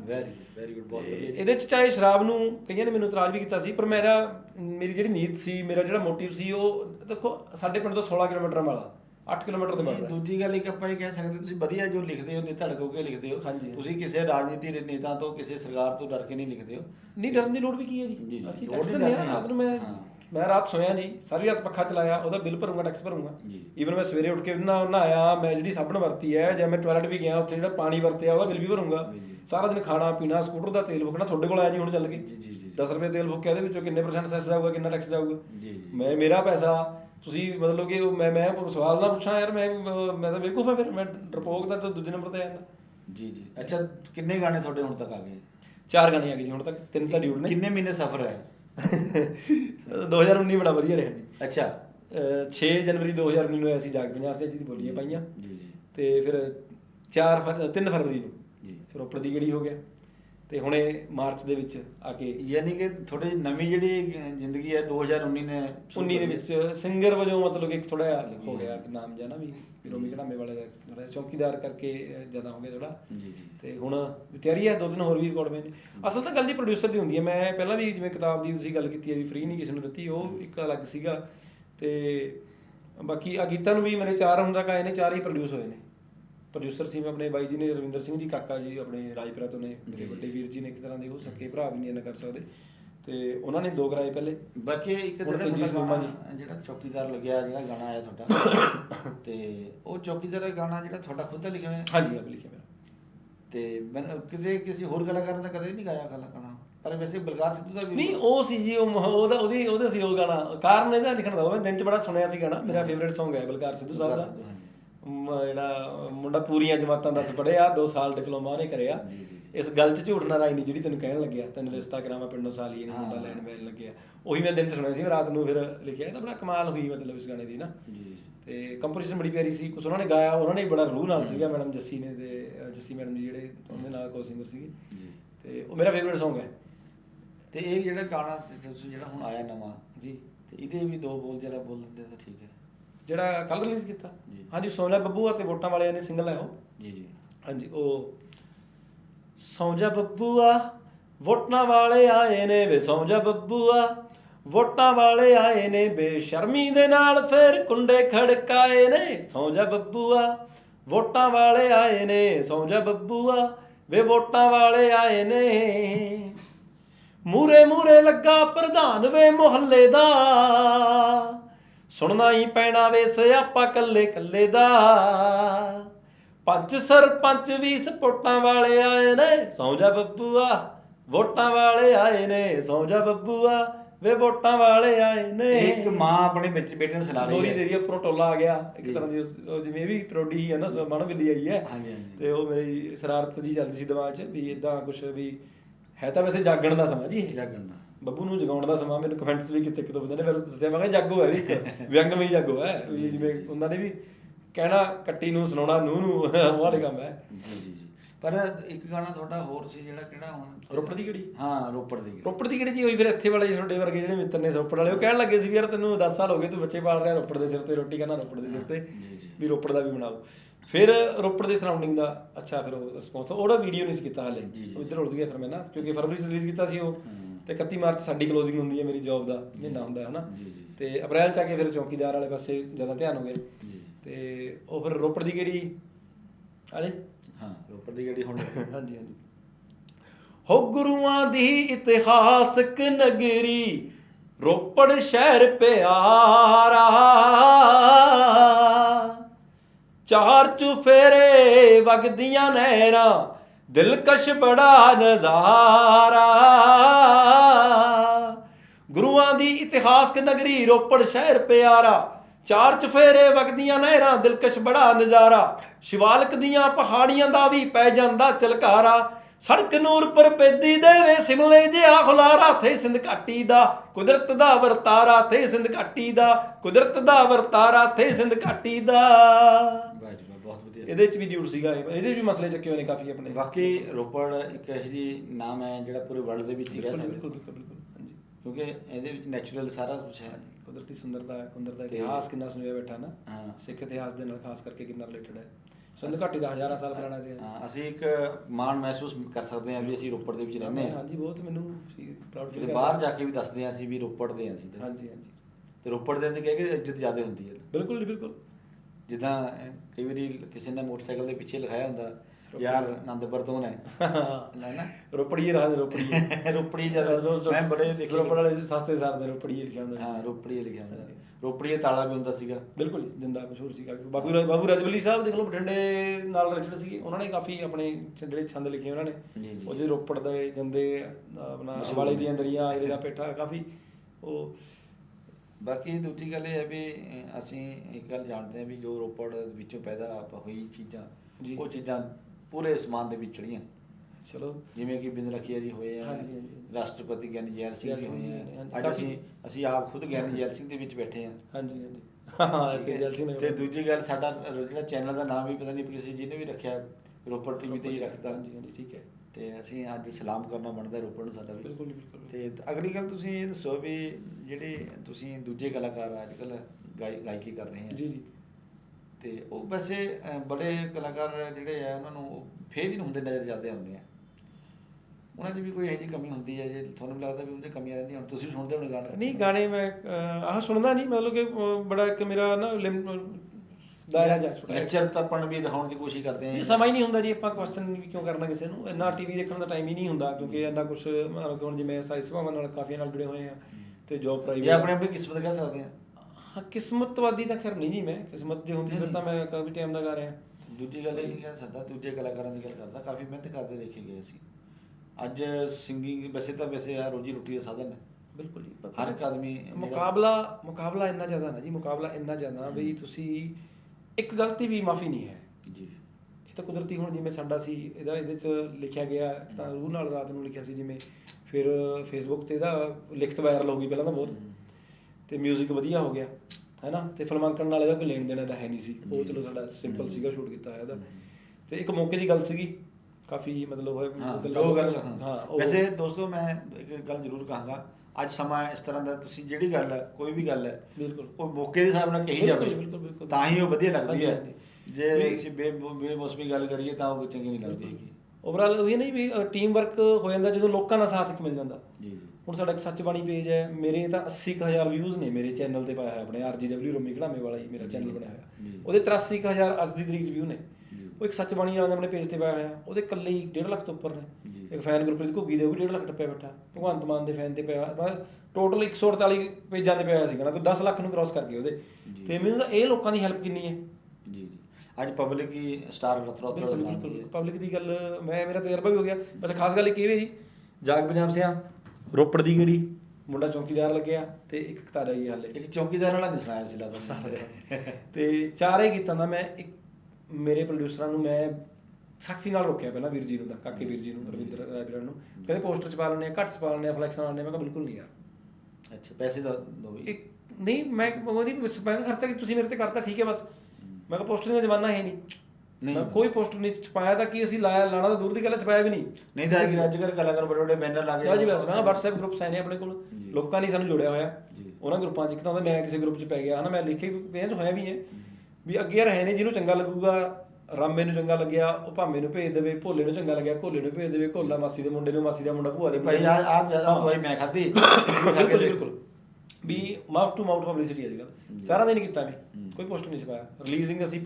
Speaker 1: ਵੈਰੀ ਵੈਰੀ ਗੁੱਡ ਬਹੁਤ ਵਧੀਆ
Speaker 2: ਇਹਦੇ ਚ ਚਾਹੇ ਸ਼ਰਾਬ ਨੂੰ ਕਈਆਂ ਨੇ ਮੈਨੂੰ ਇਤਰਾਜ਼ ਵੀ ਕੀਤਾ ਸੀ ਪਰ ਮੇਰਾ ਮੇਰੀ ਜਿਹੜੀ ਨੀਤ ਸੀ ਮੇਰਾ ਜਿਹੜਾ ਮੋਟਿਵ ਸੀ ਉਹ ਦੇਖੋ ਸਾਡੇ ਪਿੰਡ ਤੋਂ 16 ਕਿਲੋਮੀਟਰ ਵਾਲਾ 8 ਕਿਲੋਮੀਟਰ ਤੇ ਬਣਦਾ
Speaker 1: ਦੂਜੀ ਗੱਲ ਇੱਕ ਆਪਾਂ ਇਹ ਕਹਿ ਸਕਦੇ ਤੁਸੀਂ ਵਧੀਆ ਜੋ ਲਿਖਦੇ ਹੋ ਨੇ ਧੜਕ ਹੋ ਕੇ ਲਿਖਦੇ ਹੋ
Speaker 2: ਹਾਂਜੀ।
Speaker 1: ਤੁਸੀਂ ਕਿਸੇ ਰਾਜਨੀਤੀ ਦੇ ਨੇਤਾ ਤੋਂ ਕਿਸੇ ਸਰਕਾਰ ਤੋਂ ਡਰ ਕੇ ਨਹੀਂ ਲਿਖਦੇ ਹੋ।
Speaker 2: ਨਹੀਂ ਡਰਨ ਦੀ ਲੋੜ ਵੀ ਕੀ ਹੈ
Speaker 1: ਜੀ,
Speaker 2: ਅਸੀਂ
Speaker 1: ਨਹੀਂ
Speaker 2: ਦਿੰਦੇ ਰਾਤ ਨੂੰ ਮੈਂ
Speaker 1: ਹਾਂ।
Speaker 2: ਮੈਂ ਰਾਤ ਸੋਇਆ ਜੀ ਸਾਰੀ ਰਾਤ ਪੱਖਾ ਚਲਾਇਆ ਉਹਦਾ ਬਿੱਲ ਭਰੂੰਗਾ ਟੈਕਸ ਭਰੂੰਗਾ।
Speaker 1: ਜੀ।
Speaker 2: ਈਵਨ ਮੈਂ ਸਵੇਰੇ ਉੱਠ ਕੇ ਨਾ ਨਹਾਇਆ ਮੈਂ ਜਿਹੜੀ ਸਾਬਣ ਵਰਤੀ ਹੈ ਜਾਂ ਮੈਂ ਟਾਇਲਟ ਵੀ ਗਿਆ ਉੱਥੇ ਜਿਹੜਾ ਪਾਣੀ ਵਰਤਿਆ ਉਹਦਾ ਬਿੱਲ ਵੀ ਭਰੂੰਗਾ। ਸਾਰਾ ਦਿਨ ਖਾਣਾ ਪੀਣਾ ਸਕੂਟਰ ਦਾ ਤੇਲ ਫੁਕਣਾ ਤੁਹਾਡੇ ਕੋਲ ਆਇਆ ਜੀ ਹੁਣ ਚੱਲ ਕੇ
Speaker 1: ਜੀ, ਜੀ, ਜੀ।
Speaker 2: 10 ਰੁਪਏ ਤੇਲ ਫੁਕਿਆ ਉਹਦੇ ਵਿੱਚੋਂ ਕਿੰਨੇ ਪਰਸੈਂਟ ਸੈਸ ਜਾਊਗਾ ਕਿੰਨਾ ਟੈਕਸ ਜਾਊਗਾ। ਮੈਂ ਮੇਰਾ ਪੈਸਾ ਤੁਸੀਂ ਮਤਲਬ ਕਿ ਮੈਂ ਮੈਂ ਸਵਾਲ ਨਾ ਪੁੱਛਾਂ ਯਾਰ ਮੈਂ ਮੈਂ ਤਾਂ ਬੇਵਕੂਫ ਹਾਂ ਫਿਰ ਮੈਂ ਡਰਪੋਕ ਦਾ ਤਾਂ ਦੂਜੇ ਨੰਬਰ ਤੇ ਆਇਆ
Speaker 1: ਜੀ ਜੀ। ਅੱਛਾ ਕਿੰਨੇ ਗਾਣੇ ਤੁਹਾਡੇ ਹੁਣ ਤੱਕ ਆ ਗਏ?
Speaker 2: ਚਾਰ ਗਾਣੇ ਆ ਗਏ ਜੀ ਹੁਣ ਤੱਕ ਤਿੰਨ ਤਾਂ ਡਿਊਟ ਨੇ।
Speaker 1: ਕਿੰਨੇ ਮਹੀਨੇ ਸਫ਼ਰ ਹੈ?
Speaker 2: 2019 ਬੜਾ ਵਧੀਆ ਰਿਹਾ ਜੀ।
Speaker 1: ਅੱਛਾ।
Speaker 2: ਅਹ 6 ਜਨਵਰੀ 2019 ਨੂੰ ਅਸੀਂ ਜਾਗ ਪੰਜਾਬ ਚ ਜੀ ਦੀ ਬੋਲੀਆਂ ਪਾਈਆਂ।
Speaker 1: ਜੀ ਜੀ।
Speaker 2: ਤੇ ਫਿਰ 4 3 ਫਰਵਰੀ ਨੂੰ।
Speaker 1: ਜੀ।
Speaker 2: ਰੋਪੜ ਦੀ ਗੜੀ ਹੋ ਗਿਆ। ਤੇ ਹੁਣੇ ਮਾਰਚ ਦੇ ਵਿੱਚ ਆ ਕੇ
Speaker 1: ਯਾਨੀ ਕਿ ਥੋੜੀ ਨਵੀਂ ਜਿਹੜੀ ਜ਼ਿੰਦਗੀ ਹੈ 2019 ਨੇ ਸ਼ੁਰੂ
Speaker 2: 19 ਦੇ। ਵਿੱਚ ਸਿੰਗਰ ਵਜੋਂ ਮਤਲਬ ਕਿ ਥੋੜਾ ਹੋ ਗਿਆ ਕਿ ਨਾਮ ਜਾਂ ਨਾ ਵੀ। ਰੋਮੀ ਕਢਾਮੇ ਵਾਲੇ ਦਾ ਥੋੜਾ ਚੌਕੀਦਾਰ ਕਰਕੇ ਜ਼ਿਆਦਾ ਹੋ ਗਿਆ ਥੋੜਾ
Speaker 1: ਜੀ ਜੀ।
Speaker 2: ਤੇ ਹੁਣ ਤਿਆਰੀ ਹੈ ਦੋ ਦਿਨ ਹੋਰ ਵੀ ਰਿਕਾਰਡ ਪਏ ਨੇ ਅਸਲ ਤਾਂ ਗੱਲ ਜੀ ਪ੍ਰੋਡਿਊਸਰ ਦੀ ਹੁੰਦੀ ਹੈ। ਮੈਂ ਪਹਿਲਾਂ ਵੀ ਜਿਵੇਂ ਕਿਤਾਬ ਦੀ ਤੁਸੀਂ ਗੱਲ ਕੀਤੀ ਹੈ ਵੀ ਫ੍ਰੀ ਨਹੀਂ ਕਿਸੇ ਨੂੰ ਦਿੱਤੀ ਉਹ ਇੱਕ ਅਲੱਗ ਸੀਗਾ। ਤੇ ਬਾਕੀ ਆ ਗੀਤਾਂ ਨੂੰ ਵੀ ਮੇਰੇ ਚਾਰ ਤੱਕ ਆਏ ਨੇ ਚਾਰ ਹੀ ਪ੍ਰੋਡਿਊਸ ਹੋਏ ਨੇ। ਪ੍ਰੋਡਿਊਸਰ ਸੀ ਮੈਂ ਆਪਣੇ ਬਾਈ ਜੀ ਨੇ ਰਵਿੰਦਰ ਸਿੰਘ ਜੀ ਕਾਕਾ ਜੀ ਆਪਣੇ ਰਾਜਪੁਰਾ ਤੋਂ ਨੇ ਮੇਰੇ ਵੱਡੇ ਵੀਰ ਜੀ ਨੇ ਇੱਕ ਤਰ੍ਹਾਂ ਦੇ ਉਹ ਸਕੇ ਭਰਾ ਵੀ ਨਹੀਂ ਇਹਨਾਂ ਕਰ ਸਕਦੇ। ਤੇ ਉਹਨਾਂ ਨੇ ਦੋ ਕਰਾਏ ਪਹਿਲੇ।
Speaker 1: ਬਾਕੀ ਇੱਕ
Speaker 2: ਹੁਣ
Speaker 1: ਜਿਹੜਾ ਤੁਹਾਡਾ ਗਾਣਾ, ਜਿਹੜਾ ਚੌਕੀਦਾਰ ਲੱਗਿਆ ਜਿਹੜਾ ਗਾਣਾ ਆਇਆ ਤੁਹਾਡਾ ਤੇ ਉਹ ਚੌਕੀਦਾਰ ਦਾ ਗਾਣਾ ਜਿਹੜਾ ਤੁਹਾਡਾ ਖੁਦ ਦਾ ਲਿਖਿਆ ਹੋਇਆ? ਹੈ?
Speaker 2: ਹਾਂਜੀ ਆਪ ਲਿਖਿਆ ਮੇਰਾ।
Speaker 1: ਤੇ ਮੈਂ ਕਿਤੇ ਕਿਸੇ ਹੋਰ ਕਲਾਕਾਰ ਨੇ ਕਦੇ ਨਹੀਂ ਗਾਇਆ ਗਾਣਾ? ਗਾਣਾ ਪਰ ਵੈਸੇ ਬਲਕਾਰ ਸਿੱਧੂ ਦਾ ਵੀ
Speaker 2: ਨਹੀਂ ਉਹ ਸੀ ਜੀ ਉਹ ਮ- ਉਹਦਾ ਉਹਦੀ ਉਹਦਾ ਸੀ ਉਹ ਗਾਣਾ। ਕਾਰਨ ਇਹਦਾ ਲਿਖਣ ਦਾ ਉਹ ਮੈਂ ਦਿਨ ਚ ਬੜਾ ਸੁਣਿਆ ਸੀ ਗਾਣਾ। ਮੇਰਾ ਫੇਵਰੇਟ Song ਹੈ ਬਲਕਾਰ ਸਿੱਧੂ ਸਾਹਿਬ ਦਾ। ਮ- ਜਿਹੜਾ ਮੁੰਡਾ ਪੂਰੀਆਂ ਜਮਾਤਾਂ ਦੱਸ ਪੜਿਆ 2 ਸਾਲ ਡਿਪਲੋਮਾ ਉਹਨੇ ਕਰਿਆ। ਇਸ ਗੱਲ 'ਚ ਝੂਠ ਨਾ ਰਾਈ ਨਹੀਂ ਜਿਹੜੀ ਤੈਨੂੰ ਕਹਿਣ ਲੱਗਿਆ। ਤੈਨੂੰ ਰਿਸ਼ਤਾ ਕਰਾਵਾਂ ਪਿੰਡੋਂ ਸਾਲੀ ਨੇ ਮੁੰਡਾ। ਲੈਣ ਮੈਨ ਲੱਗਿਆ। ਉਹੀ ਮੈਂ ਦਿਨ ਚ ਸੁਣਿਆ ਸੀ ਰਾਤ ਨੂੰ ਫਿਰ ਲਿਖਿਆ ਇਹ ਤਾਂ ਬੜਾ ਕਮਾਲ ਹੋਈ ਮਤਲਬ ਇਸ ਗਾਣੇ ਦੀ ਨਾ।
Speaker 1: ਜੀ
Speaker 2: ਤੇ ਕੰਪੋਜੀਸ਼ਨ ਬੜੀ ਪਿਆਰੀ ਸੀ ਕੁਝ ਉਹਨਾਂ ਨੇ ਗਾਇਆ ਉਹਨਾਂ ਨੇ ਵੀ ਬੜਾ ਰੂਹ ਨਾਲ ਸੀਗਾ ਮੈਡਮ ਜੱਸੀ ਨੇ ਤੇ ਅ, ਜੱਸੀ ਮੈਡਮ ਜੀ ਜਿਹੜੇ ਉਹਦੇ ਨਾਲ ਕੋ ਸਿੰਗਰ ਸੀਗੇ।
Speaker 1: ਜੀ।
Speaker 2: ਤੇ ਉਹ ਮੇਰਾ ਫੇਵਰੇਟ Song ਹੈ।
Speaker 1: ਤੇ ਇਹ ਜਿਹੜਾ ਗਾਣਾ ਤੁਸੀਂ ਜਿਹੜਾ ਹੁਣ ਆਇਆ ਨਵਾਂ
Speaker 2: ਜੀ।
Speaker 1: ਤੇ ਇਹਦੇ ਵੀ ਦੋ ਬੋਲ ਜਰਾ ਬੋਲ ਦਿੰਦੇ ਤਾਂ ਠੀਕ ਹੈ।
Speaker 2: ਜਿਹੜਾ ਕੱਲ ਰਿਲੀਜ਼ ਕੀਤਾ।
Speaker 1: ਜੀ।
Speaker 2: ਹਾਂਜੀ ਸੋਨਾ ਬੱਬੂ ਅਤੇ ਵੋਟਾਂ ਵਾਲਿਆਂ ਨੇ ਸਿੰਗਲ ਹੈ ਉਹ।
Speaker 1: ਜੀ ਜੀ।
Speaker 2: ਹਾਂਜੀ ਉਹ ਸੌਂਜਾ ਬੱਬੂਆ ਵੋਟਾਂ ਵਾਲੇ ਆਏ ਨੇ ਵੇ ਸੌਂਜਾ ਬੱਬੂਆ ਵੋਟਾਂ ਵਾਲੇ ਆਏ ਨੇ ਬੇਸ਼ਰਮੀ ਦੇ ਨਾਲ ਫੇਰ ਕੁੰਡੇ ਖੜਕਾਏ ਨੇ। ਸੌਂਜਾ ਬੱਬੂਆ ਵੋਟਾਂ ਵਾਲੇ ਆਏ ਨੇ ਸੌਂਜਾ ਬੱਬੂਆ ਵੇ ਵੋਟਾਂ ਵਾਲੇ ਆਏ ਨੇ। ਮੂਰੇ ਮੂਰੇ ਲੱਗਾ ਪ੍ਰਧਾਨ ਵੇ ਮੁਹੱਲੇ ਦਾ। ਸੁਣਨਾ ਹੀ ਪੈਣਾ ਵੇ ਸਿਆਪਾ ਕੱਲੇ ਕੱਲੇ ਦਾ। ਪੰਜ ਸਰਪੰਚ ਵੀ ਸਪੋਟਾਂ ਵਾਲੇ ਆਏ ਨੇ ਸੌਂਜਾ ਬੱਬੂਆ ਵੋਟਾਂ ਵਾਲੇ ਆਏ ਨੇ ਸੌਂਜਾ ਬੱਬੂਆ ਵੇ ਵੋਟਾਂ ਵਾਲੇ ਆਏ ਨੇ।
Speaker 1: ਇੱਕ ਮਾਂ ਆਪਣੇ ਵਿੱਚ ਬੇਟੇ ਨੂੰ ਸੁਣਾ ਰਹੀ
Speaker 2: ਲੋਰੀ
Speaker 1: ਹੈ।
Speaker 2: ਦੇ ਰਹੀ ਉੱਪਰੋਂ ਟੋਲਾ ਆ ਗਿਆ ਇੱਕ
Speaker 1: ਜੀ।
Speaker 2: ਤਰ੍ਹਾਂ ਦੀ ਉਹ ਜਿਵੇਂ ਵੀ ਪ੍ਰੋਡੀ ਹੀ ਹੈ ਨਾ ਮਨ ਬਿੱਲੀ ਆਈ ਹੈ।
Speaker 1: ਹਾਂਜੀ, ਹਾਂਜੀ।
Speaker 2: ਤੇ ਉਹ ਮੇਰੀ ਸ਼ਰਾਰਤ ਜੀ ਚੱਲਦੀ ਸੀ ਦਿਮਾਗ 'ਚ ਵੀ ਇਦਾਂ ਕੁਝ ਵੀ ਹੈ ਤਾਂ ਵੈਸੇ ਜਾਗਣ ਦਾ ਸਮਾਂ ਜੀ
Speaker 1: ਜਾਗਣ ਦਾ।
Speaker 2: ਬੱਬੂ ਨੂੰ ਜਗਾਉਣ ਦਾ ਸਮਾਂ ਮੈਨੂੰ ਕਮੈਂਟਸ ਵੀ ਕਿਤੇ ਕਿਤੇ ਬੰਦੇ ਨੇ ਫਿਰ ਦੱਸਿਆ ਮੈਂ ਕਿਹਾ ਜਾਗੋ ਹੈ ਵੀ ਇੱਕ ਵਿਅੰਗਮਈ ਜਾਗੋ ਹੈ। ਵੀ ਜਿਵੇਂ ਉਹਨਾਂ ਨੇ ਵੀ ਕਹਿਣਾ ਕੱਟੀ ਨੂੰ ਸੁਣਾਉਣਾ ਨੂੰ ਨੂੰ ਉਹ ਵਾਲੇ ਕੰਮ ਹੈ।
Speaker 1: ਜੀ ਜੀ ਜੀ। ਪਰ ਇੱਕ ਗਾਣਾ ਤੁਹਾਡਾ ਹੋਰ ਸੀ ਜਿਹੜਾ ਕਿਹੜਾ ਹੁਣ?
Speaker 2: ਰੋਪੜ ਦੀ ਕਿਹੜੀ?
Speaker 1: ਹਾਂ ਰੋਪੜ ਦੀ
Speaker 2: ਰੋਪੜ ਦੀ ਕਿਹੜੀ ਜੀ? ਹੋਈ ਫਿਰ ਇੱਥੇ ਵਾਲੇ ਤੁਹਾਡੇ ਵਰਗੇ ਜਿਹੜੇ ਮਿੱਤਰ ਨੇ ਰੋਪੜ ਵਾਲੇ ਉਹ ਕਹਿਣ ਲੱਗੇ ਸੀ ਵੀ ਯਾਰ ਤੈਨੂੰ 10 ਸਾਲ ਹੋ ਗਏ ਤੂੰ ਬੱਚੇ ਪਾਲ ਰਿਹਾ ਰੋਪੜ ਦੇ ਸਿਰ ਤੇ ਰੋਟੀ ਖਾਣਾ ਰੋਪੜ ਦੇ ਸਿਰ ਤੇ। ਵੀ ਰੋਪੜ ਦਾ ਵੀ ਬਣਾਓ। ਫਿਰ ਰੋਪੜ ਦੇ ਸਰਾਊਂਡਿੰਗ ਦਾ ਅੱਛਾ ਫਿਰ ਉਹ ਰਿਸਪੌਂਸ ਉਹਦਾ ਵੀਡੀਓ ਨਹੀਂ ਸੀ ਕੀਤਾ ਹਾਲੇ। ਇੱਧਰ ਉਲਝ ਗਿਆ ਫਿਰ ਮੈਂ ਨਾ ਕਿਉਂਕਿ ਫਰਵਰੀ 'ਚ ਰਿਲੀਜ਼ ਕੀਤਾ ਸੀ ਉਹ। ਤੇ 31 ਮਾਰਚ ਸਾਡੀ ਕਲੋਜ਼ਿੰਗ ਹੁੰਦੀ ਹੈ ਮੇਰੀ ਜੌਬ ਦਾ ਮਹੀਨਾ ਹੁੰਦਾ ਹੈ ਹਨਾ। ਤੇ ਅਪ੍ਰੈਲ ਚ ਆ ਕੇ ਫਿਰ ਚੌਕੀਦਾਰ ਵਾਲੇ ਪਾਸੇ ਜ਼ਿਆਦਾ ਧਿਆਨ ਹੋ ਗਿਆ। ਤੇ ਉਹ ਫਿਰ ਰੋਪੜ ਦੀ ਕਿਹੜੀ ਹਾਂਜੀ
Speaker 1: ਹਾਂ ਰੋਪੜ ਦੀ ਗੱਡੀ ਹੁਣ?
Speaker 2: ਹਾਂਜੀ ਹਾਂਜੀ। ਹੋ ਗੁਰੂਆਂ ਦੀ ਇਤਿਹਾਸਕ ਨਗਰੀ ਰੋਪੜ ਸ਼ਹਿਰ ਪਿਆਰਾ। ਚਾਰ ਚੁਫੇਰੇ ਵਗਦੀਆਂ ਨਹਿਰਾਂ ਦਿਲਕਸ਼ ਬੜਾ ਨਜ਼ਾਰਾ। ਗੁਰੂਆਂ ਦੀ ਇਤਿਹਾਸਕ ਨਗਰੀ ਰੋਪੜ ਸ਼ਹਿਰ ਪਿਆਰਾ। ਚਾਰ ਚਫੇਰੇ ਵਗਦੀਆਂ ਨਹਿਰਾਂ, ਦਿਲਕਸ਼ ਬੜਾ ਨਜ਼ਾਰਾ। ਸ਼ਿਵਾਲਕ ਦੀਆਂ ਪਹਾੜੀਆਂ ਦਾ ਵੀ ਪੈ ਜਾਂਦਾ ਚਲਕਾਰਾ। ਸੜਕ ਨੂਰਪੁਰ ਪੈਦੀ ਦੇਵੇ ਸਿਮਲੇ ਜਿਹਾ ਖੁਲਾਰਾ ਥੇ ਸਿੰਧ ਘਾਟੀ ਦਾ, ਕੁਦਰਤ ਦਾ ਵਰਤਾਰਾ। ਥੇ ਸਿੰਧ ਘਾਟੀ ਦਾ, ਕੁਦਰਤ ਦਾ ਵਰਤਾਰਾ। ਥੇ ਸਿੰਧ ਘਾਟੀ ਦਾ। ਇਹਦੇ ਚ ਵੀ ਜੂੜ ਸੀਗਾ ਇਹ- ਇਹਦੇ ਵੀ ਮਸਲੇ ਚੱਕੇ ਹੋਏ ਨੇ ਕਾਫੀ ਆਪਣੇ।
Speaker 1: ਬਾਕੀ ਰੋਪੜ ਇੱਕ ਇਹੋ ਜਿਹੀ ਨਾਮ ਹੈ ਜਿਹੜਾ ਪੂਰੇ ਵਰਲਡ ਦੇ ਵਿੱਚ ਹੀ ਕਹਿ
Speaker 2: ਬਿਲਕੁਲ
Speaker 1: ਸਕਦੇ
Speaker 2: ਬਿਲਕੁਲ ਬਿਲਕੁਲ ਹਾਂਜੀ।
Speaker 1: ਕਿਉਂਕਿ ਇਹਦੇ ਵਿੱਚ ਨੈਚੁਰਲ ਸਾਰਾ ਕੁਝ ਹੈ।
Speaker 2: ਕੁਦਰਤੀ ਸੁੰਦਰਤਾ ਹੈ ਕੁਦਰਤ ਦਾ
Speaker 1: ਤੇ-
Speaker 2: ਇਤਿਹਾਸ ਕਿੰਨਾ ਸੁਣਿਆ ਬੈਠਾ ਨਾ।
Speaker 1: ਹਾਂ।
Speaker 2: ਸਿੱਖ ਇਤਿਹਾਸ ਦੇ ਨਾਲ ਖਾਸ ਕਰਕੇ ਕਿੰਨਾ ਰਿਲੇਟਡ ਹੈ। ਸਿੰਧ ਘਾਟੀ ਦਾ ਹਜ਼ਾਰਾਂ ਸਾਲ ਪੁਰਾਣਾ ਇਤਿਹਾਸ ਹੈ।
Speaker 1: ਹਾਂ, ਅਸੀਂ ਇੱਕ ਮਾਣ ਮਹਿਸੂਸ ਕਰ ਸਕਦੇ ਹਾਂ ਵੀ ਅਸੀਂ ਰੋਪੜ ਦੇ ਵਿੱਚ ਰਹਿੰਦੇ ਹਾਂ।
Speaker 2: ਹਾਂਜੀ ਬਹੁਤ ਮੈਨੂੰ ਪ੍ਰਾਊਡ
Speaker 1: ਕਿਤੇ ਬਾਹਰ ਜਾ ਕੇ ਵੀ ਦੱਸਦੇ ਹਾਂ ਅਸੀਂ ਵੀ ਰੋਪੜ ਦੇ ਹਾਂ ਅਸੀਂ। ਤਾਂ।
Speaker 2: ਹਾਂਜੀ ਹਾਂਜੀ।
Speaker 1: ਤੇ ਰੋਪੜ ਦੇ ਅੰਦਰ ਕਹਿ ਕੇ ਇੱਜ਼ਤ ਜ਼ਿਆਦਾ ਹੁੰਦੀ ਹੈ।
Speaker 2: ਬਿਲਕੁਲ ਜੀ ਬਿਲਕੁਲ।
Speaker 1: ਜਿੱਦਾਂ ਕਈ ਵਾਰੀ ਕਿਸੇ ਨੇ ਮੋਟਰਸਾਈਕਲ ਦੇ ਪਿੱਛੇ ਲਿਖਾਇਆ ਹੁੰਦਾ ਯਾਰ ਆਨੰਦਪੁਰ ਤੋਂ ਹੈ। ਨਾ ਨਾ।
Speaker 2: ਰੋਪੜੀਏ ਰਹਾ ਰੋਪੜੀਏ
Speaker 1: ਰੋਪੜੀ। ਜਦ ਮੈਂ ਬੜੇ ਦੇਖੇ
Speaker 2: ਰੋਪੜ ਵਾਲੇ ਸਸਤੇ ਸਾਰ ਦੇ ਰੋਪੜੀਏ ਲਿਖਿਆ ਹੁੰਦਾ
Speaker 1: ਹਾਂ
Speaker 2: ਵਿੱਚ।
Speaker 1: ਰੋਪੜੀ ਲਿਖਿਆ ਹੁੰਦਾ। ਰੋਪੜੀ ਤਾਲਾ ਵੀ ਹੁੰਦਾ ਸੀਗਾ।
Speaker 2: ਬਿਲਕੁਲ ਜਿੰਦਾ ਮਸ਼ਹੂਰ ਸੀਗਾ। ਬਾਬੂ ਰਾਜ ਬਾਬੂ ਰਾਜਵਲੀ ਸਾਹਿਬ ਦੇਖ ਲਓ ਬਠਿੰਡੇ ਨਾਲ ਰਿਲੇਟਡ ਸੀਗੇ। ਉਹਨਾਂ ਨੇ ਕਾਫੀ ਆਪਣੇ ਜਿਹੜੇ ਛੰਦ ਲਿਖੇ ਉਹਨਾਂ ਨੇ। ਉਹ ਜੇ ਰੋਪੜ ਦੇ ਜੰਦੇ ਆਪਣਾ ਵਾਲੇ
Speaker 1: ਨੇ।
Speaker 2: ਦੀਆਂ ਦਰੀਆਂ ਇਹਦੇ ਦਾ ਪੇਠਾ ਕਾਫੀ ਉਹ
Speaker 1: ਬਾਕੀ ਦੂਜੀ ਗੱਲ ਇਹ ਹੈ ਵੀ ਅਸੀਂ ਇੱਕ ਗੱਲ ਜਾਣਦੇ ਹਾਂ ਵੀ ਜੋ ਰੋਪੜ ਵਿੱਚੋਂ ਪੈਦਾ ਆਪ ਹੋਈ ਚੀਜ਼ਾਂ
Speaker 2: ਜੀ।
Speaker 1: ਉਹ ਚੀਜ਼ਾਂ ਪੂਰੇ ਸਮਾਨ ਦੇ ਵਿੱਚ ਚੜੀਆਂ
Speaker 2: ਚਲੋ।
Speaker 1: ਜਿਵੇਂ ਕਿ ਬਿੰਦ ਰਖੀਆ ਜੀ ਹੋਏ ਆ
Speaker 2: ਹਾਂਜੀ, ਹਾਂਜੀ।
Speaker 1: ਰਾਸ਼ਟਰਪਤੀ ਗਿਆਨੀ ਜੈਲ ਸਿੰਘ
Speaker 2: ਜੈਲ
Speaker 1: ਜੀ
Speaker 2: ਸਿੰਘ
Speaker 1: ਹੋਏ
Speaker 2: ਜੀ
Speaker 1: ਆ।
Speaker 2: ਨੇ, ਹਾਂਜੀ,
Speaker 1: ਅੱਜ
Speaker 2: ਕਾਫੀ-
Speaker 1: ਅਸੀਂ ਅਸੀਂ ਆਪ ਖੁਦ ਗਿਆਨੀ ਜੈਲ ਸਿੰਘ ਦੇ ਵਿੱਚ ਬੈਠੇ ਆ।
Speaker 2: ਹਾਂਜੀ ਹਾਂਜੀ। ਹਾਂ ਇੱਥੇ ਜੈਲ ਸਿੰਘ ਨੇ
Speaker 1: ਤੇ ਦੂਜੀ ਗੱਲ ਸਾਡਾ ਜਿਹੜਾ ਚੈਨਲ ਦਾ ਨਾਮ ਵੀ ਪਤਾ ਨਹੀਂ ਕਿਸੇ ਜਿਹਨੇ ਵੀ ਰੱਖਿਆ ਰੋਪੜ ਟੀਵੀ ਤੇ ਹੀ ਰੱਖਦਾ।
Speaker 2: ਹਾਂਜੀ ਹਾਂਜੀ ਠੀਕ ਹੈ।
Speaker 1: ਤੇ ਅਸੀਂ ਅੱਜ ਸਲਾਮ ਕਰਨਾ ਬਣਦਾ ਰੋਪੜ ਨੂੰ ਸਾਡਾ ਵੀ।
Speaker 2: ਬਿਲਕੁਲ
Speaker 1: ਤੇ ਅਗਲੀ ਗੱਲ ਤੁਸੀਂ ਇਹ ਦੱਸੋ ਵੀ ਜਿਹੜੇ ਤੁਸੀਂ ਦੂਜੇ ਕਲਾਕਾਰ ਅੱਜ ਕੱਲ ਗਾਇਕੀ ਕਰ ਰਹੇ ਆ।
Speaker 2: ਜੀ ਜੀ।
Speaker 1: ਤੇ ਉਹ ਵੈਸੇ ਬੜੇ ਕਲਾਕਾਰ ਜਿਹੜੇ ਆ ਉਹਨਾਂ ਨੂੰ ਫੇਲ ਹੀ ਹੁੰਦੇ ਨਜ਼ਰ ਜਾਂਦੇ ਹੁੰਦੇ ਆ। ਉਹਨਾਂ 'ਚ ਵੀ ਕੋਈ ਇਹੋ ਜਿਹੀ ਕਮੀ ਹੁੰਦੀ ਹੈ ਜੇ ਤੁਹਾਨੂੰ ਲੱਗਦਾ ਵੀ ਉਹਦੇ ਕਮੀਆਂ ਰਹਿੰਦੀਆਂ ਹੁਣ ਤੁਸੀਂ ਸੁਣਦੇ ਹੋਣੇ ਗਾਣੇ?
Speaker 2: ਨਹੀਂ ਗਾਣੇ ਮੈਂ ਆਹ ਸੁਣਦਾ ਨਹੀਂ ਮਤਲਬ ਕਿ ਬੜਾ ਇੱਕ ਮੇਰਾ ਨਾ ਦਾਇਰਾ ਜਾ ਛੋਟਾ
Speaker 1: ਲੈਕਚਰ ਤਾਂ ਆਪਾਂ ਵੀ ਦਿਖਾਉਣ ਦੀ ਕੋਸ਼ਿਸ਼ ਕਰਦੇ
Speaker 2: ਇਹ
Speaker 1: ਆ
Speaker 2: ਸਮਾਂ ਹੀ ਨਹੀਂ ਹੁੰਦਾ ਜੀ ਆਪਾਂ ਕੁਐਸਚਨ ਵੀ ਕਿਉਂ ਕਰਨਾ ਕਿਸੇ ਨੂੰ? ਇੰਨਾ ਟੀਵੀ ਦੇਖਣ ਦਾ ਟਾਈਮ ਹੀ ਨਹੀਂ ਹੁੰਦਾ ਕਿਉਂਕਿ ਇੰਨਾ ਕੁਝ ਹੁਣ ਜਿਵੇਂ ਸਾਈ ਸਭਾਵਾਂ ਨਾਲ ਕਾਫੀ ਨਾਲ ਜੁੜੇ ਹੋਏ ਆ ਤੇ ਜੋਬ
Speaker 1: ਇਹ
Speaker 2: ਪ੍ਰਾਈਵੇਟ
Speaker 1: ਆਪਣੇ ਆਪਣੀ ਕਿਸਮਤ ਕਹਿ ਸਕਦੇ ਆ
Speaker 2: ਹਾਂ ਕਿਸਮਤਵਾਦੀ ਤਾਂ ਖੈਰ ਨਹੀਂ ਜੀ ਮੈਂ। ਕਿਸਮਤ ਜੇ ਹੁੰਦੀ ਫਿਰ ਤਾਂ ਮੈਂ ਕਾਫੀ ਟਾਈਮ ਦਾ ਗਾ ਰਿਹਾ।
Speaker 1: ਦੂਜੀ ਗੱਲ ਇਹ ਨਹੀਂ ਕਹਿ ਸਕਦਾ ਦੂਜੇ ਕਲਾਕਾਰਾਂ ਦੀ ਗੱਲ ਕਰਦਾ ਕਾਫੀ ਮਿਹਨਤ ਕਰਦੇ ਦੇਖੇ ਗਏ ਸੀ ਅੱਜ ਸਿੰਗਿੰਗ ਵੈਸੇ ਤਾਂ ਵੈਸੇ ਆ ਰੋਜੀ ਰੋਟੀ ਦਾ ਸਾਧਨ ਹੈ।
Speaker 2: ਬਿਲਕੁਲ ਜੀ ਪਰ-
Speaker 1: ਹਰ ਇੱਕ ਆਦਮੀ
Speaker 2: ਮੁਕਾਬਲਾ ਮੁਕਾਬਲਾ ਇੰਨਾ ਜ਼ਿਆਦਾ ਨਾ ਜੀ ਮੁਕਾਬਲਾ ਇੰਨਾ ਜ਼ਿਆਦਾ ਵੀ ਤੁਸੀਂ ਇੱਕ ਗਲਤੀ ਵੀ ਮਾਫੀ ਨਹੀਂ ਹੈ।
Speaker 1: ਜੀ।
Speaker 2: ਇਹ ਤਾਂ ਕੁਦਰਤੀ ਹੁਣ ਜਿਵੇਂ ਸਾਡਾ ਸੀ ਇਹਦਾ ਇਹਦੇ ਚ ਲਿਖਿਆ ਗਿਆ ਤਾਂ ਰੂਹ ਨਾਲ ਰਾਤ ਨੂੰ ਲਿਖਿਆ ਸੀ ਜਿਵੇਂ ਫਿਰ ਫੇਸਬੁੱਕ ਤੇ ਇਹਦਾ ਲਿਖਤ ਵਾਇਰਲ ਹੋ ਗਈ ਪਹਿਲਾਂ ਤਾਂ ਬਹੁਤ। ਤੇ 뮤직 ਵਧੀਆ ਹੋ ਗਿਆ ਹੈਨਾ? ਤੇ ਫਿਲਮਾਂਕਣ ਨਾਲ ਇਹਦਾ ਕੋਈ ਲੈਣ ਦੇਣ ਦਾ ਹੈ ਨਹੀਂ ਸੀ। ਉਹ ਚਲੋ ਸਾਡਾ ਸਿੰਪਲ ਸੀਗਾ ਸ਼ੂਟ ਕੀਤਾ ਹੋਇਆ ਇਹਦਾ। ਤੇ ਇੱਕ ਮੌਕੇ ਦੀ ਗੱਲ ਸੀਗੀ ਕਾਫੀ ਮਤਲਬ ਉਹ
Speaker 1: ਹਾਂ
Speaker 2: ਗੱਲਾਂ- ਹਾਂ।
Speaker 1: ਵੈਸੇ ਦੋਸਤੋ ਮੈਂ ਇੱਕ ਗੱਲ ਜ਼ਰੂਰ ਕਹਾਂਗਾ ਅੱਜ ਸਮਾਂ ਇਸ ਤਰ੍ਹਾਂ ਦਾ ਤੁਸੀਂ ਜਿਹੜੀ ਗੱਲ ਹੈ ਕੋਈ ਵੀ ਗੱਲ ਹੈ
Speaker 2: ਬਿਲਕੁਲ
Speaker 1: ਉਹ ਮੌਕੇ ਦੇ ਹਿਸਾਬ ਨਾਲ ਕਹੀ ਜਾਵੇ
Speaker 2: ਬਿਲਕੁਲ, ਬਿਲਕੁਲ।
Speaker 1: ਤਾਂ ਹੀ ਉਹ ਵਧੀਆ ਲੱਗਦੀ ਹੈ। ਜੇ ਅਸੀਂ ਬੇ ਬੇਮੌਸਮੀ ਗੱਲ ਕਰੀਏ ਤਾਂ ਉਹ ਚੰਗੀ ਨਹੀਂ ਲੱਗਦੀ ਹੈਗੀ
Speaker 2: ਓਵਰਆਲ ਉਹ ਇਹ ਨਹੀਂ ਵੀ ਟੀਮ ਵਰਕ ਹੋ ਜਾਂਦਾ ਜਦੋਂ ਲੋਕਾਂ ਦਾ ਸਾਥ ਇੱਕ ਮਿਲ ਜਾਂਦਾ
Speaker 1: ਜੀ ਜੀ
Speaker 2: ਹੁਣ ਸਾਡਾ ਇੱਕ ਸੱਚ ਬਾਣੀ ਪੇਜ ਹੈ ਮੇਰੇ ਤਾਂ 80000 ਵਿਊਜ਼ ਨੇ ਮੇਰੇ ਚੈਨਲ ਤੇ ਪਾਇਆ ਹੋਇਆ ਆਪਣੇ ਆਰਜੀਡਬਲਯੂ ਰੋਮੀ ਘੜਾਮੇ ਵਾਲਾ ਹੀ ਮੇਰਾ ਚੈਨਲ ਬਣਿਆ
Speaker 1: ਜੀ।
Speaker 2: ਹੋਇਆ ਉਹਦੇ 83000 ਅੱਜ ਦੀ ਤਰੀਕ ਵਿਊ ਨੇ। ਉਹ ਇੱਕ ਸੱਚ ਬਾਣੀ ਵਾਲੇ ਨੇ ਆਪਣੇ ਪੇਜ ਤੇ ਪਾਇਆ ਹੋਇਆ। ਉਹਦੇ ਇਕੱਲੇ ਹੀ 1.5 ਲੱਖ ਤੋਂ ਉੱਪਰ ਨੇ। ਇੱਕ ਫੈਨ ਗਰੁੱਪ ਦੀ ਘੁੱਗੀ ਦੇ ਉਹ ਵੀ 1.5 ਲੱਖ ਟੱਪਿਆ ਬੈਠਾ। ਭਗਵੰਤ ਮਾਨ ਦੇ ਫੈਨ ਤੇ ਪਿਆ। ਬਸ ਟੋਟਲ 148 ਪੇਜਾਂ ਤੇ ਪਿਆ ਹੋਇਆ ਸੀਗਾ ਨਾ ਕੋਈ 10 ਲੱਖ ਨੂੰ ਕ੍ਰਾਸ ਕਰ ਗਏ ਉਹਦੇ। ਤੇ ਮੈਨੂੰ ਇਹ ਲੋਕਾਂ ਦੀ ਹੈਲਪ ਕਿੰਨੀ ਹੈ?
Speaker 1: ਜੀ ਜੀ। ਅੱਜ ਪਬਲਿਕ ਹੀ ਸਟਾਰ
Speaker 2: ਬਿਲਕੁਲ
Speaker 1: ਹੈ।
Speaker 2: ਪਬਲਿਕ ਦੀ ਗੱਲ ਮੈਂ ਮੇਰਾ ਤਜਰਬਾ ਵੀ ਹੋ ਗਿਆ। ਬਸ ਖਾਸ ਗੱਲ ਇਹ ਕੀ ਹੈ ਜੀ। ਜਾਗ ਪੰਜਾਬ ਸਿਆ ਰੋਪੜ ਦੀ ਗੇੜੀ ਮੁੰਡਾ ਚੌਕੀਦਾਰ ਲੱਗਿਆ ਤੇ ਇੱਕ ਕਤਾਰਾ ਹੀ ਹਾਲੇ।
Speaker 1: ਇੱਕ ਚੌਕੀਦਾਰ ਨਹੀਂ ਸੁਣਾਇਆ ਸੀ ਲੱਗਦਾ
Speaker 2: ਤੇ ਚਾਰੇ ਗੀਤਾਂ ਦਾ ਮੈਂ ਇੱਕ ਮੇਰੇ ਪ੍ਰੋਡਿਊਸਰਾਂ ਨੂੰ ਮੈਂ ਸਖਤੀ ਨਾਲ ਰੋਕਿਆ ਪਹਿਲਾਂ ਵੀਰ ਜੀ ਨੂੰ ਦਾ ਕਾਕੇ ਵੀਰ ਜੀ ਨੂੰ ਰਵਿੰਦਰ ਰਾਜਵੀਰ ਨੂੰ। ਕਹਿੰਦੇ ਪੋਸਟਰ ਚ ਪਾ ਲੈਣੇ ਆ ਘੱਟ ਚ ਪਾ ਲੈਣੇ ਆ ਫਲੈਕਸ ਨਾਲ ਲੈਣੇ ਮੈਂ ਕਿਹਾ ਬਿਲਕੁਲ ਨਹੀਂ ਯਾਰ।
Speaker 1: ਅੱਛਾ ਪੈਸੇ ਦਾ ਦੋ ਵੀ
Speaker 2: ਇੱਕ ਨਹੀਂ ਮੈਂ ਉਹਦੀ ਮੈਂ ਖਰਚਾ ਕਿ ਤੁਸੀਂ ਮੇਰੇ ਤੇ ਕਰਤਾ ਠੀਕ ਹੈ ਬਸ। ਮੈਂ ਕਿਹਾ ਪੋਸਟਰ ਦਾ ਜ਼ਮਾਨਾ ਹੈ ਨਹੀਂ।
Speaker 1: ਨਹੀਂ।
Speaker 2: ਮੈਂ ਕੋਈ ਪੋਸਟਰ ਨਹੀਂ ਛਪਾਇਆ ਤਾਂ ਕਿ ਅਸੀਂ ਲਾਇਆ ਲਾਣਾ ਤਾਂ ਦੂਰ ਦੀ ਗੱਲ ਹੈ, ਛਪਾਇਆ ਵੀ ਨਹੀਂ।
Speaker 1: ਨਹੀਂ ਤਾਂ ਅੱਜ ਕੱਲ੍ਹ ਕਲਾਕਾਰ ਬੜੇ ਬੜੇ ਬੈਨਰ ਲਾ ਕੇ
Speaker 2: ਜੀ ਬਸ ਮੈਂ WhatsApp ਗਰੁੱਪ ਸਾਈਨ ਆਪਣੇ ਕੋਲ। ਲੋਕਾਂ ਨੇ ਸਾਨੂੰ ਜੋੜਿਆ ਹੋਇਆ। ਉਹਨਾਂ ਗਰੁੱਪਾਂ 'ਚ ਇੱਕ ਤਾਂ ਮੈਂ ਕਿਸੇ ਗਰੁੱਪ 'ਚ ਪੈ ਗਿਆ। ਹਨਾ ਮੈਂ ਲਿਖੇ ਪੇਜ ਹੋਇਆ ਵੀ ਹੈ। ਵੀ ਅੱਗੇ ਯਾਰ ਹੈ ਨੇ ਜਿਹਨੂੰ ਚੰਗਾ ਲੱਗੂਗਾ ਰਾਮੇ ਨੂੰ ਚੰਗਾ ਲੱਗਿਆ ਉਹ ਭਾਮੇ ਨੂੰ ਭੇਜ ਦੇਵੇ ਭੋਲੇ ਨੂੰ ਚੰਗਾ ਲੱਗਿਆ ਕੋਲੇ ਨੂੰ ਭੇਜ ਦੇਵੇ ਕੋਲਾ ਮਾਸੀ ਦੇ ਮੁੰਡੇ ਨੂੰ ਮਾਸੀ ਦਾ ਮੁੰਡਾ ਭੂਆ ਦੇ
Speaker 1: ਭਾਈ ਆ। ਆ ਜ਼ਿਆਦਾ ਮੈਂ ਖਾਧੀ।
Speaker 2: ਬਿਲਕੁਲ ਬਿਲਕੁਲ। ਵੀ ਮਾਊਥ ਟੂ ਮਾਊਥ ਪਬਲਿਸਿਟੀ ਅੱਜ ਕੱਲ੍ਹ ਚਾਰਾਂ ਦਿਨ ਕੀਤਾ ਮੈਂ ਕੋਈ ਪੋਸਟ ਨਹੀਂ ਛਪਾਇਆ। ਰਿਲੀਜ਼ਿੰਗ ਅਸੀਂ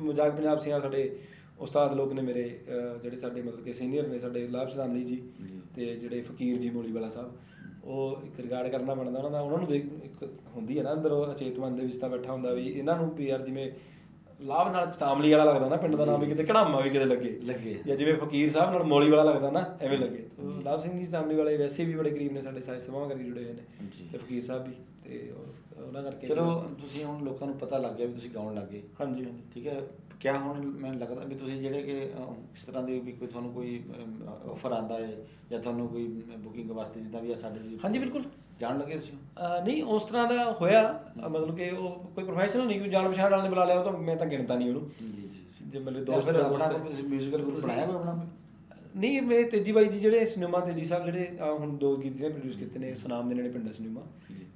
Speaker 2: ਮਜ਼ਾਕ ਪੰਜਾਬ ਸਿਆ ਸਾਡੇ ਉਸਤਾਦ ਲੋਕ ਨੇ ਮੇਰੇ ਜਿਹੜੇ ਸਾਡੇ ਮਤਲਬ ਕਿ ਸੀਨੀਅਰ ਨੇ ਸਾਡੇ ਲਾਭ ਸ਼ਾਮਲੀ ਜੀ। ਤੇ ਜਿਹੜੇ ਫਕੀਰ ਜੀ ਮੋਲੀ ਵਾਲਾ ਸਾਹਿਬ। ਉਹ ਇੱਕ ਰਿਗਾਰਡ ਕਰਨਾ ਬਣਦਾ, ਉਹਨਾਂ ਦਾ, ਉਹਨਾਂ ਨੂੰ ਦੇਖ, ਇੱਕ ਹੁੰਦੀ ਹੈ ਨਾ ਅੰਦਰ ਉਹ ਅਚੇਤ ਮਨ ਦੇ ਵਿੱਚ ਤਾਂ ਬੈਠਾ ਹੁੰਦਾ ਵੀ ਇਹਨਾਂ ਨੂੰ ਵੀ ਯਾਰ ਜਿਵੇਂ ਲਾਭ ਨਾਲ ਚਤਾਮਲੀ ਵਾਲਾ ਲੱਗਦਾ ਨਾ ਪਿੰਡ ਦਾ ਨਾਮ ਵੀ ਕਿਤੇ ਕਢਾਮਾ ਵੀ ਕਿਤੇ ਲੱਗੇ।
Speaker 1: ਲੱਗੇ।
Speaker 2: ਜਾਂ ਜਿਵੇਂ ਫਕੀਰ ਸਾਹਿਬ ਨਾਲ ਮੋਲੀ ਵਾਲਾ ਲੱਗਦਾ ਨਾ ਐਵੇਂ ਲੱਗੇ। ਲਾਭ ਸਿੰਘ ਜੀ ਚਤਾਮਲੀ ਵਾਲੇ ਵੈਸੇ ਵੀ ਬੜੇ ਕਰੀਬ ਨੇ ਸਾਡੇ ਸਾਇੰਸ ਸਭਾਵਾਂ ਕਰਕੇ ਜੁੜੇ ਹੋਏ ਨੇ। ਤੇ ਫਕੀਰ ਸਾਹਿਬ ਵੀ ਤੇ ਉਹ- ਉਹਨਾਂ ਕਰਕੇ
Speaker 1: ਚਲੋ ਤੁਸੀਂ ਹੁਣ ਲੋਕਾਂ ਨੂੰ ਪਤਾ ਲੱਗ ਗਿਆ ਵੀ ਤੁਸੀਂ ਗਾਉਣ ਲੱਗੇ।
Speaker 2: ਹਾਂਜੀ ਹਾਂਜੀ।
Speaker 1: ਠੀਕ ਹੈ ਕਿਆ ਹੁਣ ਮੈਨੂੰ ਲੱਗਦਾ ਵੀ ਤੁਸੀਂ ਜਿਹੜੇ ਕਿ ਇਸ ਤਰ੍ਹਾਂ ਦੀ ਵੀ ਕੋਈ ਤੁਹਾਨੂੰ ਕੋਈ ਆਫਰ ਆਂਦਾ ਹੈ ਜਾਂ ਤੁਹਾਨੂੰ ਕੋਈ ਬੁਕਿੰਗ ਵਾਸਤੇ ਜਿੱਦਾਂ ਵੀ ਆ ਸਾਡੇ
Speaker 2: ਹਾਂਜੀ ਬਿਲਕੁਲ।
Speaker 1: ਜਾਣ ਲੱਗੇ ਤੁਸੀਂ?
Speaker 2: ਅਹ ਨਹੀਂ ਉਸ ਤਰ੍ਹਾਂ ਦਾ ਹੋਇਆ। ਅਹ ਮਤਲਬ ਕਿ ਉਹ ਕੋਈ ਪ੍ਰੋਫੈਸ਼ਨਲ ਨਹੀਂ ਕੋਈ ਜਾਣ ਪਛਾਣ ਵਾਲੇ ਨੇ ਬੁਲਾ ਲਿਆ ਉਹ ਤਾਂ ਮੈਂ ਤਾਂ ਗਿਣਤਾ ਨਹੀਂ ਉਹਨੂੰ।
Speaker 1: ਜੀ ਜੀ
Speaker 2: ਜੇ। ਮੇਰੇ
Speaker 1: ਦੋਸਤ
Speaker 2: ਦੋਸਤ
Speaker 1: ਆਪਣਾ
Speaker 2: ਦੋਸਤ।
Speaker 1: ਕੋਈ ਮਿਊਜ਼ੀਕਲ ਗਰੁੱਪ ਬਣਾਇਆ ਕੋਈ ਆਪਣਾ?
Speaker 2: ਨਹੀਂ ਮੈਂ ਤੇਜੀ ਬਾਈ ਜੀ ਜਿਹੜੇ ਸਿਨੇਮਾ ਤੇਜੀ ਸਾਹਿਬ ਜਿਹੜੇ ਅਹ ਹੁਣ ਦੋ ਗੀਤ ਨੇ ਪ੍ਰੋਡਿਊਸ ਕੀਤੇ ਨੇ ਸੁਨਾਮ ਦੇ ਨੇੜੇ ਪਿੰਡ ਸਿਨੇਮਾ।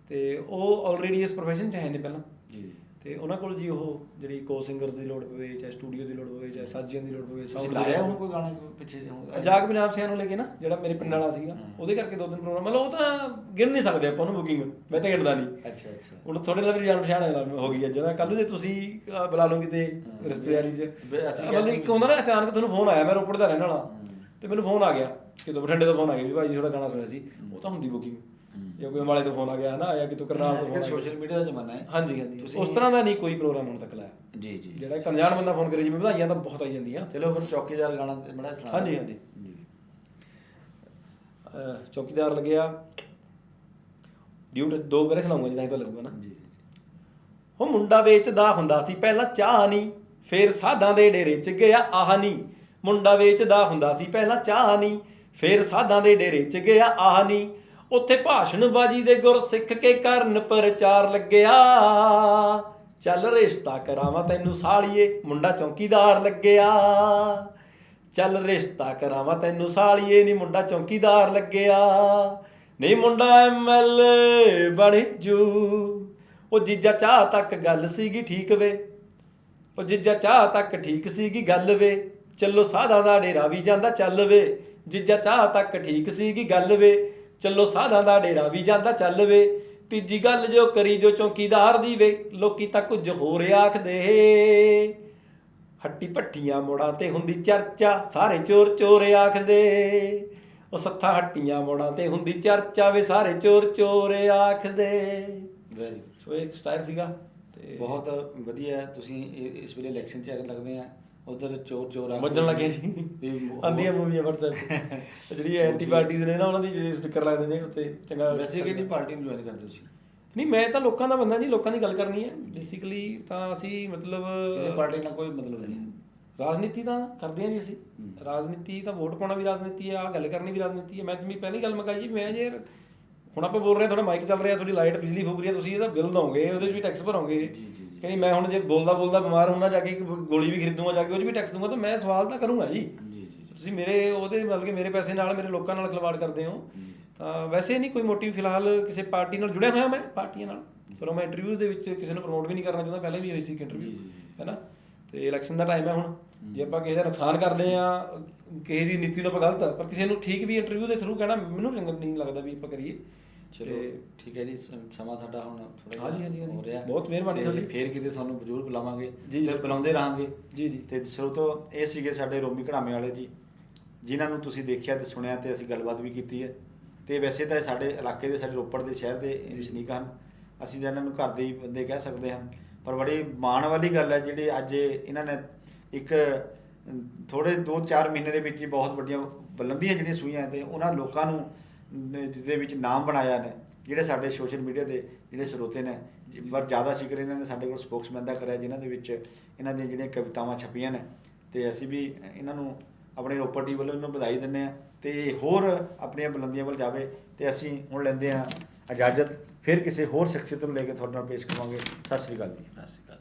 Speaker 2: ਤੇ ਉਹ ਆਲਰੇਡੀ ਇਸ ਪ੍ਰੋਫੈਸ਼ਨ 'ਚ ਹੈ ਨੇ ਪਹਿਲਾਂ।
Speaker 1: ਜੀ।
Speaker 2: ਤੇ ਉਹਨਾਂ ਕੋਲ ਜੀ ਉਹ ਜਿਹੜੀ ਕੋ ਸਿੰਗਰਸ ਦੀ ਲੋੜ ਪਵੇ ਚਾਹੇ ਸਟੂਡੀਓ ਦੀ ਲੋੜ ਪਵੇ ਚਾਹੇ ਸਾਜੀਆਂ ਦੀ ਲੋੜ ਪਵੇ
Speaker 1: ਤੁਸੀਂ ਲਾਇਆ ਹੁਣ। ਕੋਈ ਗਾਣਾ ਪਿੱਛੇ ਜਿਹੇ?
Speaker 2: ਜਾਗ ਪੰਜਾਬ ਸਿਆਂ ਨੂੰ ਲੈ ਕੇ ਨਾ ਜਿਹੜਾ ਮੇਰੇ ਪਿੰਡ ਵਾਲਾ ਸੀਗਾ। ਉਹਦੇ ਕਰਕੇ ਦੋ ਤਿੰਨ ਪ੍ਰੋਗਰਾਮ ਮਤਲਬ ਉਹ ਤਾਂ ਗਿਣ ਨਹੀਂ ਸਕਦੇ ਆਪਾਂ ਉਹਨੂੰ ਬੁਕਿੰਗ ਮੈਂ ਤਾਂ ਗਿਣਦਾ ਨਹੀਂ
Speaker 1: ਅੱਛਾ ਅੱਛਾ
Speaker 2: ਹੁਣ ਤੁਹਾਡੇ ਨਾਲ ਵੀ ਜਾਣ ਪਛਾਣ ਹੈ ਗਈ ਹੈ ਜਿਹੜਾ ਕੱਲ ਨੂੰ ਜੇ ਤੁਸੀਂ ਬੁਲਾ ਲਓ ਕਿਤੇ। ਰਿਸ਼ਤੇਦਾਰੀ 'ਚ ਮਤਲਬ ਇੱਕ ਹੁੰਦਾ ਨਾ ਅਚਾਨਕ ਤੁਹਾਨੂੰ ਫੋਨ ਆਇਆ ਮੈਂ ਰੋਪੜ ਦਾ ਰਹਿਣ ਵਾਲਾ। ਤੇ ਮੈਨੂੰ ਫੋਨ ਆ ਗਿਆ ਕਿਤੋਂ ਬਠਿੰਡੇ ਤੋਂ ਫੋਨ ਆ ਗਿਆ ਵੀ ਭਾਈ ਤੁਹਾਡਾ ਗਾਣਾ ਸੁਣਿਆ ਸੀ ਉਹ ਤਾਂ ਹੁੰਦੀ ਬੁਕਿੰਗ। ਜਾਂ ਕੋਈ ਵਾਲੇ ਤੋਂ ਫੋਨ ਆ ਗਿਆ ਹਨਾ? ਜਾਂ ਕਿਤੋਂ ਕਰਨਾਲ ਤੋਂ ਫੋਨ ਆ
Speaker 1: ਸੋਸ਼ਲ ਮੀਡੀਆ ਦਾ ਜ਼ਮਾਨਾ ਹੈ।
Speaker 2: ਹਾਂਜੀ ਹਾਂਜੀ। ਉਸ ਤਰ੍ਹਾਂ ਦਾ ਨਹੀਂ ਕੋਈ ਪ੍ਰੋਗਰਾਮ ਹੁਣ ਤੱਕ ਲਾਇਆ।
Speaker 1: ਜੀ ਜੀ
Speaker 2: ਜਿਹੜਾ ਇੱਕ ਅਣਜਾਣ ਬੰਦਾ ਫੋਨ ਕਰੇ ਜਿਵੇਂ ਵਧਾਈਆਂ ਤਾਂ ਬਹੁਤ ਆਈ ਜਾਂਦੀਆਂ।
Speaker 1: ਚਲੋ ਫਿਰ ਚੌਕੀਦਾਰ ਗਾਣਾ ਤੇ ਬੜਾ ਸੁਣਾ
Speaker 2: ਹਾਂਜੀ, ਹਾਂਜੀ। ਚੌਕੀਦਾਰ ਲੱਗਿਆ। ਡਿਊਟ ਦੋ ਬਾਰੇ ਸੁਣਾਉਂਗਾ ਜਿੱਦਾਂ ਤੁਹਾਨੂੰ ਲੱਗੂਗਾ ਨਾ।
Speaker 1: ਜੀ ਜੀ।
Speaker 2: ਉਹ ਮੁੰਡਾ ਵੇਚਦਾ ਹੁੰਦਾ ਸੀ ਪਹਿਲਾਂ ਚਾਹ ਨਹੀਂ ਫੇਰ ਸਾਧਾਂ ਦੇ ਡੇਰੇ 'ਚ ਗਿਆ ਆਹ ਨਹੀਂ। ਮੁੰਡਾ ਵੇਚਦਾ ਹੁੰਦਾ ਸੀ ਪਹਿਲਾਂ ਚਾਹ ਨਹੀਂ ਫੇਰ ਸਾਧਾਂ ਦੇ ਡੇਰੇ 'ਚ ਗਿਆ ਆਹ ਨਹੀਂ। ਉੱਥੇ ਭਾਸ਼ਣਬਾਜੀ ਦੇ ਗੁਰ ਸਿੱਖ ਕੇ ਕਰਨ ਪ੍ਰਚਾਰ ਲੱਗਿਆ। ਚੱਲ ਰਿਸ਼ਤਾ ਕਰਾਵਾਂ ਤੈਨੂੰ ਸਾਲੀਏ, ਮੁੰਡਾ ਚੌਕੀਦਾਰ ਲੱਗਿਆ। ਚੱਲ ਰਿਸ਼ਤਾ ਕਰਾਵਾਂ ਤੈਨੂੰ ਸਾਲੀਏ ਨਹੀਂ ਮੁੰਡਾ ਚੌਕੀਦਾਰ ਲੱਗਿਆ। ਨਹੀਂ ਮੁੰਡਾ ਐਮਐਲਏ ਬਣ ਜੂ। ਉਹ ਜੀਜਾ ਚਾਹ ਤੱਕ ਗੱਲ ਸੀਗੀ ਠੀਕ ਵੇ। ਉਹ ਜੀਜਾ ਚਾਹ ਤੱਕ ਠੀਕ ਸੀਗੀ ਗੱਲ ਵੇ। ਚੱਲੋ ਸਾਧਾਂ ਦਾ ਡੇਰਾ ਵੀ ਜਾਂਦਾ ਚੱਲ ਵੇ। ਜੀਜਾ ਚਾਹ ਤੱਕ ਠੀਕ ਸੀਗੀ ਗੱਲ ਵੇ। ਚੱਲੋ ਸਾਧਾਂ ਦਾ ਡੇਰਾ ਵੀ ਜਾਂਦਾ ਚੱਲ ਵੇ। ਤੀਜੀ ਗੱਲ ਜੋ ਕਰੀ ਜੋ ਚੌਕੀਦਾਰ ਦੀ ਵੇ ਲੋਕੀ ਤਾਂ ਕੁਝ ਹੋਰ ਆਖਦੇ ਹੱਟੀ ਭੱਟੀਆਂ ਮੋੜਾਂ ਤੇ ਹੁੰਦੀ ਚਰਚਾ ਸਾਰੇ ਚੋਰ ਚੋਰ ਆਖਦੇ। ਉਹ ਸੱਥਾ ਹੱਟੀਆਂ ਮੋੜਾਂ ਤੇ ਹੁੰਦੀ ਚਰਚਾ ਵੇ ਸਾਰੇ ਚੋਰ ਚੋਰ ਆਖਦੇ।
Speaker 1: ਵੈਰੀ
Speaker 2: ਸੋ ਇੱਕ ਸਟਾਈਲ ਸੀਗਾ ਤੇ
Speaker 1: ਬਹੁਤ ਵਧੀਆ। ਤੁਸੀਂ ਇਸ ਵੇਲੇ ਇਲੈਕਸ਼ਨ 'ਚ ਲੱਗਦੇ ਆ ਉਧਰ ਚੋਰ ਚੋਰ ਆ
Speaker 2: ਵੱਜਣ ਲੱਗੇ ਜੀ। ਆਂਦੀਆਂ ਮੂਵੀਆਂ WhatsApp ਤੇ। ਜਿਹੜੀ ਐਂਟੀ ਪਾਰਟੀਜ਼ ਨੇ ਨਾ ਉਹਨਾਂ ਦੀ ਜਿਹੜੇ ਸਪੀਕਰ ਲੱਗਦੇ ਨੇ ਉੱਤੇ ਚੰਗਾ
Speaker 1: ਵੈਸੇ ਕਿਹੜੀ ਪਾਰਟੀ ਨੂੰ ਜੁਆਇਨ ਕਰਦੇ ਤੁਸੀਂ?
Speaker 2: ਨਹੀਂ ਮੈਂ ਤਾਂ ਲੋਕਾਂ ਦਾ ਬੰਦਾ ਜੀ ਲੋਕਾਂ ਦੀ ਗੱਲ ਕਰਨੀ ਹੈ। ਬੇਸਿਕਲੀ ਤਾਂ ਅਸੀਂ
Speaker 1: ਕਿਸੇ
Speaker 2: ਮਤਲਬ
Speaker 1: ਪਾਰਟੀ ਨਾਲ ਕੋਈ ਮਤਲਬ ਨਹੀਂ
Speaker 2: ਰਾਜਨੀਤੀ ਤਾਂ ਕਰਦੇ ਹਾਂ ਜੀ ਅਸੀਂ। ਰਾਜਨੀਤੀ ਤਾਂ ਵੋਟ ਪਾਉਣਾ ਵੀ ਰਾਜਨੀਤੀ ਆ ਗੱਲ ਕਰਨੀ ਵੀ ਰਾਜਨੀਤੀ ਹੈ। ਮੈਂ ਤੁਹਾਨੂੰ ਪਹਿਲੀ ਗੱਲ ਮਕਾਈ ਜੀ ਮੈਂ ਜੇ ਹੁਣ ਆਪਾਂ ਬੋਲ ਰਹੇ ਤੁਹਾਡਾ ਮਾਈਕ ਚੱਲ ਰਿਹਾ ਤੁਹਾਡੀ ਲਾਈਟ ਬਿਜਲੀ ਫੂਕ ਰਹੀ ਹੈ ਤੁਸੀਂ ਇਹਦਾ ਬਿੱਲ ਦੋਗੇ ਉਹਦੇ 'ਚ ਵੀ ਟੈਕਸ ਭਰੋਗੇ।
Speaker 1: ਜੀ, ਜੀ।
Speaker 2: ਕਹਿੰਦੀ ਮੈਂ ਹੁਣ ਜੇ ਬੋਲਦਾ ਬੋਲਦਾ ਬਿਮਾਰ ਹੋਣਾ ਜਾ ਕੇ ਇੱਕ ਗੋਲੀ ਵੀ ਖਰੀਦੂੰਗਾ ਜਾ ਕੇ ਉਹ 'ਚ ਵੀ ਟੈਕਸ ਦੂੰਗਾ ਤਾਂ ਮੈਂ ਸਵਾਲ ਤਾਂ ਕਰੂੰਗਾ ਜੀ।
Speaker 1: ਜੀ ਜੀ
Speaker 2: ਤੁਸੀਂ ਮੇਰੇ ਉਹਦੇ ਮਤਲਬ ਕਿ ਮੇਰੇ ਪੈਸੇ ਨਾਲ ਮੇਰੇ ਲੋਕਾਂ ਨਾਲ ਖਿਲਵਾੜ ਕਰਦੇ ਹੋ। ਤਾਂ ਵੈਸੇ ਨਹੀਂ ਕੋਈ ਮੋਟਿਵ ਫਿਲਹਾਲ ਕਿਸੇ ਪਾਰਟੀ ਨਾਲ ਜੁੜਿਆ ਹੋਇਆ ਮੈਂ ਪਾਰਟੀਆਂ ਨਾਲ। ਪਰ ਮੈਂ ਇੰਟਰਵਿਊਜ਼ ਦੇ ਵਿੱਚ ਕਿਸੇ ਨੂੰ ਪ੍ਰਮੋਟ ਵੀ ਨਹੀਂ ਕਰਨਾ ਚਾਹੁੰਦਾ ਪਹਿਲਾਂ ਵੀ ਹੋਈ ਸੀ ਇੰਟਰਵਿਊ। ਹੈਨਾ ਤੇ ਇਲੈਕਸ਼ਨ ਦਾ ਟਾਈਮ ਹੈ ਹੁਣ। ਜੇ ਆਪਾਂ ਕਿਸੇ ਦਾ ਨੁਕਸਾਨ ਕਰਦੇ ਆ ਕਿਸੇ ਦੀ ਨੀਤੀ ਤੋਂ ਆਪਾਂ ਗਲਤ ਪਰ ਕਿਸੇ ਨੂੰ ਠੀਕ ਵੀ ਇੰਟਰਵਿਊ ਦੇ ਥਰੂ ਕਹਿਣਾ ਮੈਨੂੰ ਚੰਗਾ ਨਹੀਂ ਲੱਗਦਾ ਵੀ ਆਪਾਂ ਕਰੀਏ।
Speaker 1: ਚਲੋ ਠੀਕ ਹੈ ਜੀ ਸਮਾਂ ਸਾਡਾ ਹੁਣ ਥੋੜਾ
Speaker 2: ਹਾਂਜੀ।
Speaker 1: ਹੋ ਰਿਹਾ।
Speaker 2: ਬਹੁਤ ਮਿਹਰਬਾਨੀ ਤੁਹਾਡੀ।
Speaker 1: ਫੇਰ ਕਿਤੇ ਤੁਹਾਨੂੰ ਜ਼ਰੂਰ ਬੁਲਾਵਾਂਗੇ। ਤੇ ਬੁਲਾਉਂਦੇ ਰਹਾਂਗੇ।
Speaker 2: ਜੀ ਜੀ।
Speaker 1: ਤੇ ਸਰੋਤੋ ਇਹ ਸੀਗੇ ਸਾਡੇ ਰੋਮੀ ਘੜਾਮੇ ਵਾਲੇ ਜੀ ਜਿਨ੍ਹਾਂ ਨੂੰ ਤੁਸੀਂ ਦੇਖਿਆ ਤੇ ਸੁਣਿਆ ਤੇ ਅਸੀਂ ਗੱਲਬਾਤ ਵੀ ਕੀਤੀ ਹੈ। ਤੇ ਵੈਸੇ ਤਾਂ ਸਾਡੇ ਇਲਾਕੇ ਦੇ ਸਾਡੇ ਰੋਪੜ ਦੇ ਸ਼ਹਿਰ ਦੇ ਵਸਨੀਕ ਹਨ। ਅਸੀਂ ਤਾਂ ਇਹਨਾਂ ਨੂੰ ਘਰ ਦੇ ਹੀ ਬੰਦੇ ਕਹਿ ਸਕਦੇ ਹਾਂ। ਪਰ ਬੜੀ ਮਾਣ ਵਾਲੀ ਗੱਲ ਹੈ ਜਿਹੜੀ ਅੱਜ ਇਹਨਾਂ ਨੇ ਇੱਕ ਥੋੜੇ 2-4 ਮਹੀਨੇ ਦੇ ਵਿੱਚ ਹੀ ਬਹੁਤ ਵੱਡੀਆਂ ਬੁਲੰਦੀਆਂ ਜਿਹੜੀਆਂ ਸੂਈਆਂ ਤੇ ਉਹਨਾਂ ਲੋਕਾਂ ਨੂੰ ਨੇ, ਜਿਹਦੇ ਵਿੱਚ ਨਾਮ ਬਣਾਇਆ ਨੇ, ਜਿਹੜੇ ਸਾਡੇ ਸੋਸ਼ਲ ਮੀਡੀਆ ਦੇ ਜਿਹੜੇ ਸਰੋਤੇ ਨੇ ਜ- ਪਰ ਜ਼ਿਆਦਾ ਜ਼ਿਕਰ ਇਹਨਾਂ ਨੇ ਸਾਡੇ ਕੋਲ ਸਪੋਕਸਮੈਨ ਦਾ ਕਰਿਆ, ਜਿਨ੍ਹਾਂ ਦੇ ਵਿੱਚ ਇਹਨਾਂ ਦੀਆਂ ਜਿਹੜੀਆਂ ਕਵਿਤਾਵਾਂ ਛਪੀਆਂ ਨੇ, ਤੇ ਅਸੀਂ ਵੀ ਇਹਨਾਂ ਨੂੰ ਆਪਣੇ ਰੋਪੜ ਟੀਮ ਵੱਲੋਂ ਇਹਨੂੰ ਵਧਾਈ ਦਿੰਦੇ ਆ ਤੇ ਹੋਰ ਆਪਣੀਆਂ ਬੁਲੰਦੀਆਂ ਵੱਲ ਜਾਵੇ, ਤੇ ਅਸੀਂ ਹੁਣ ਲੈਂਦੇ ਆ ਇਜਾਜ਼ਤ, ਫਿਰ ਕਿਸੇ ਹੋਰ ਸ਼ਖਸੀਅਤ ਨੂੰ ਲੈ ਕੇ ਤੁਹਾਡੇ ਨਾਲ ਪੇਸ਼ ਕਰਾਂਗੇ। ਸਤਿ ਸ੍ਰੀ ਅਕਾਲ ਜੀ।
Speaker 2: ਸਤਿ ਸ਼੍ਰੀ ਅਕਾਲ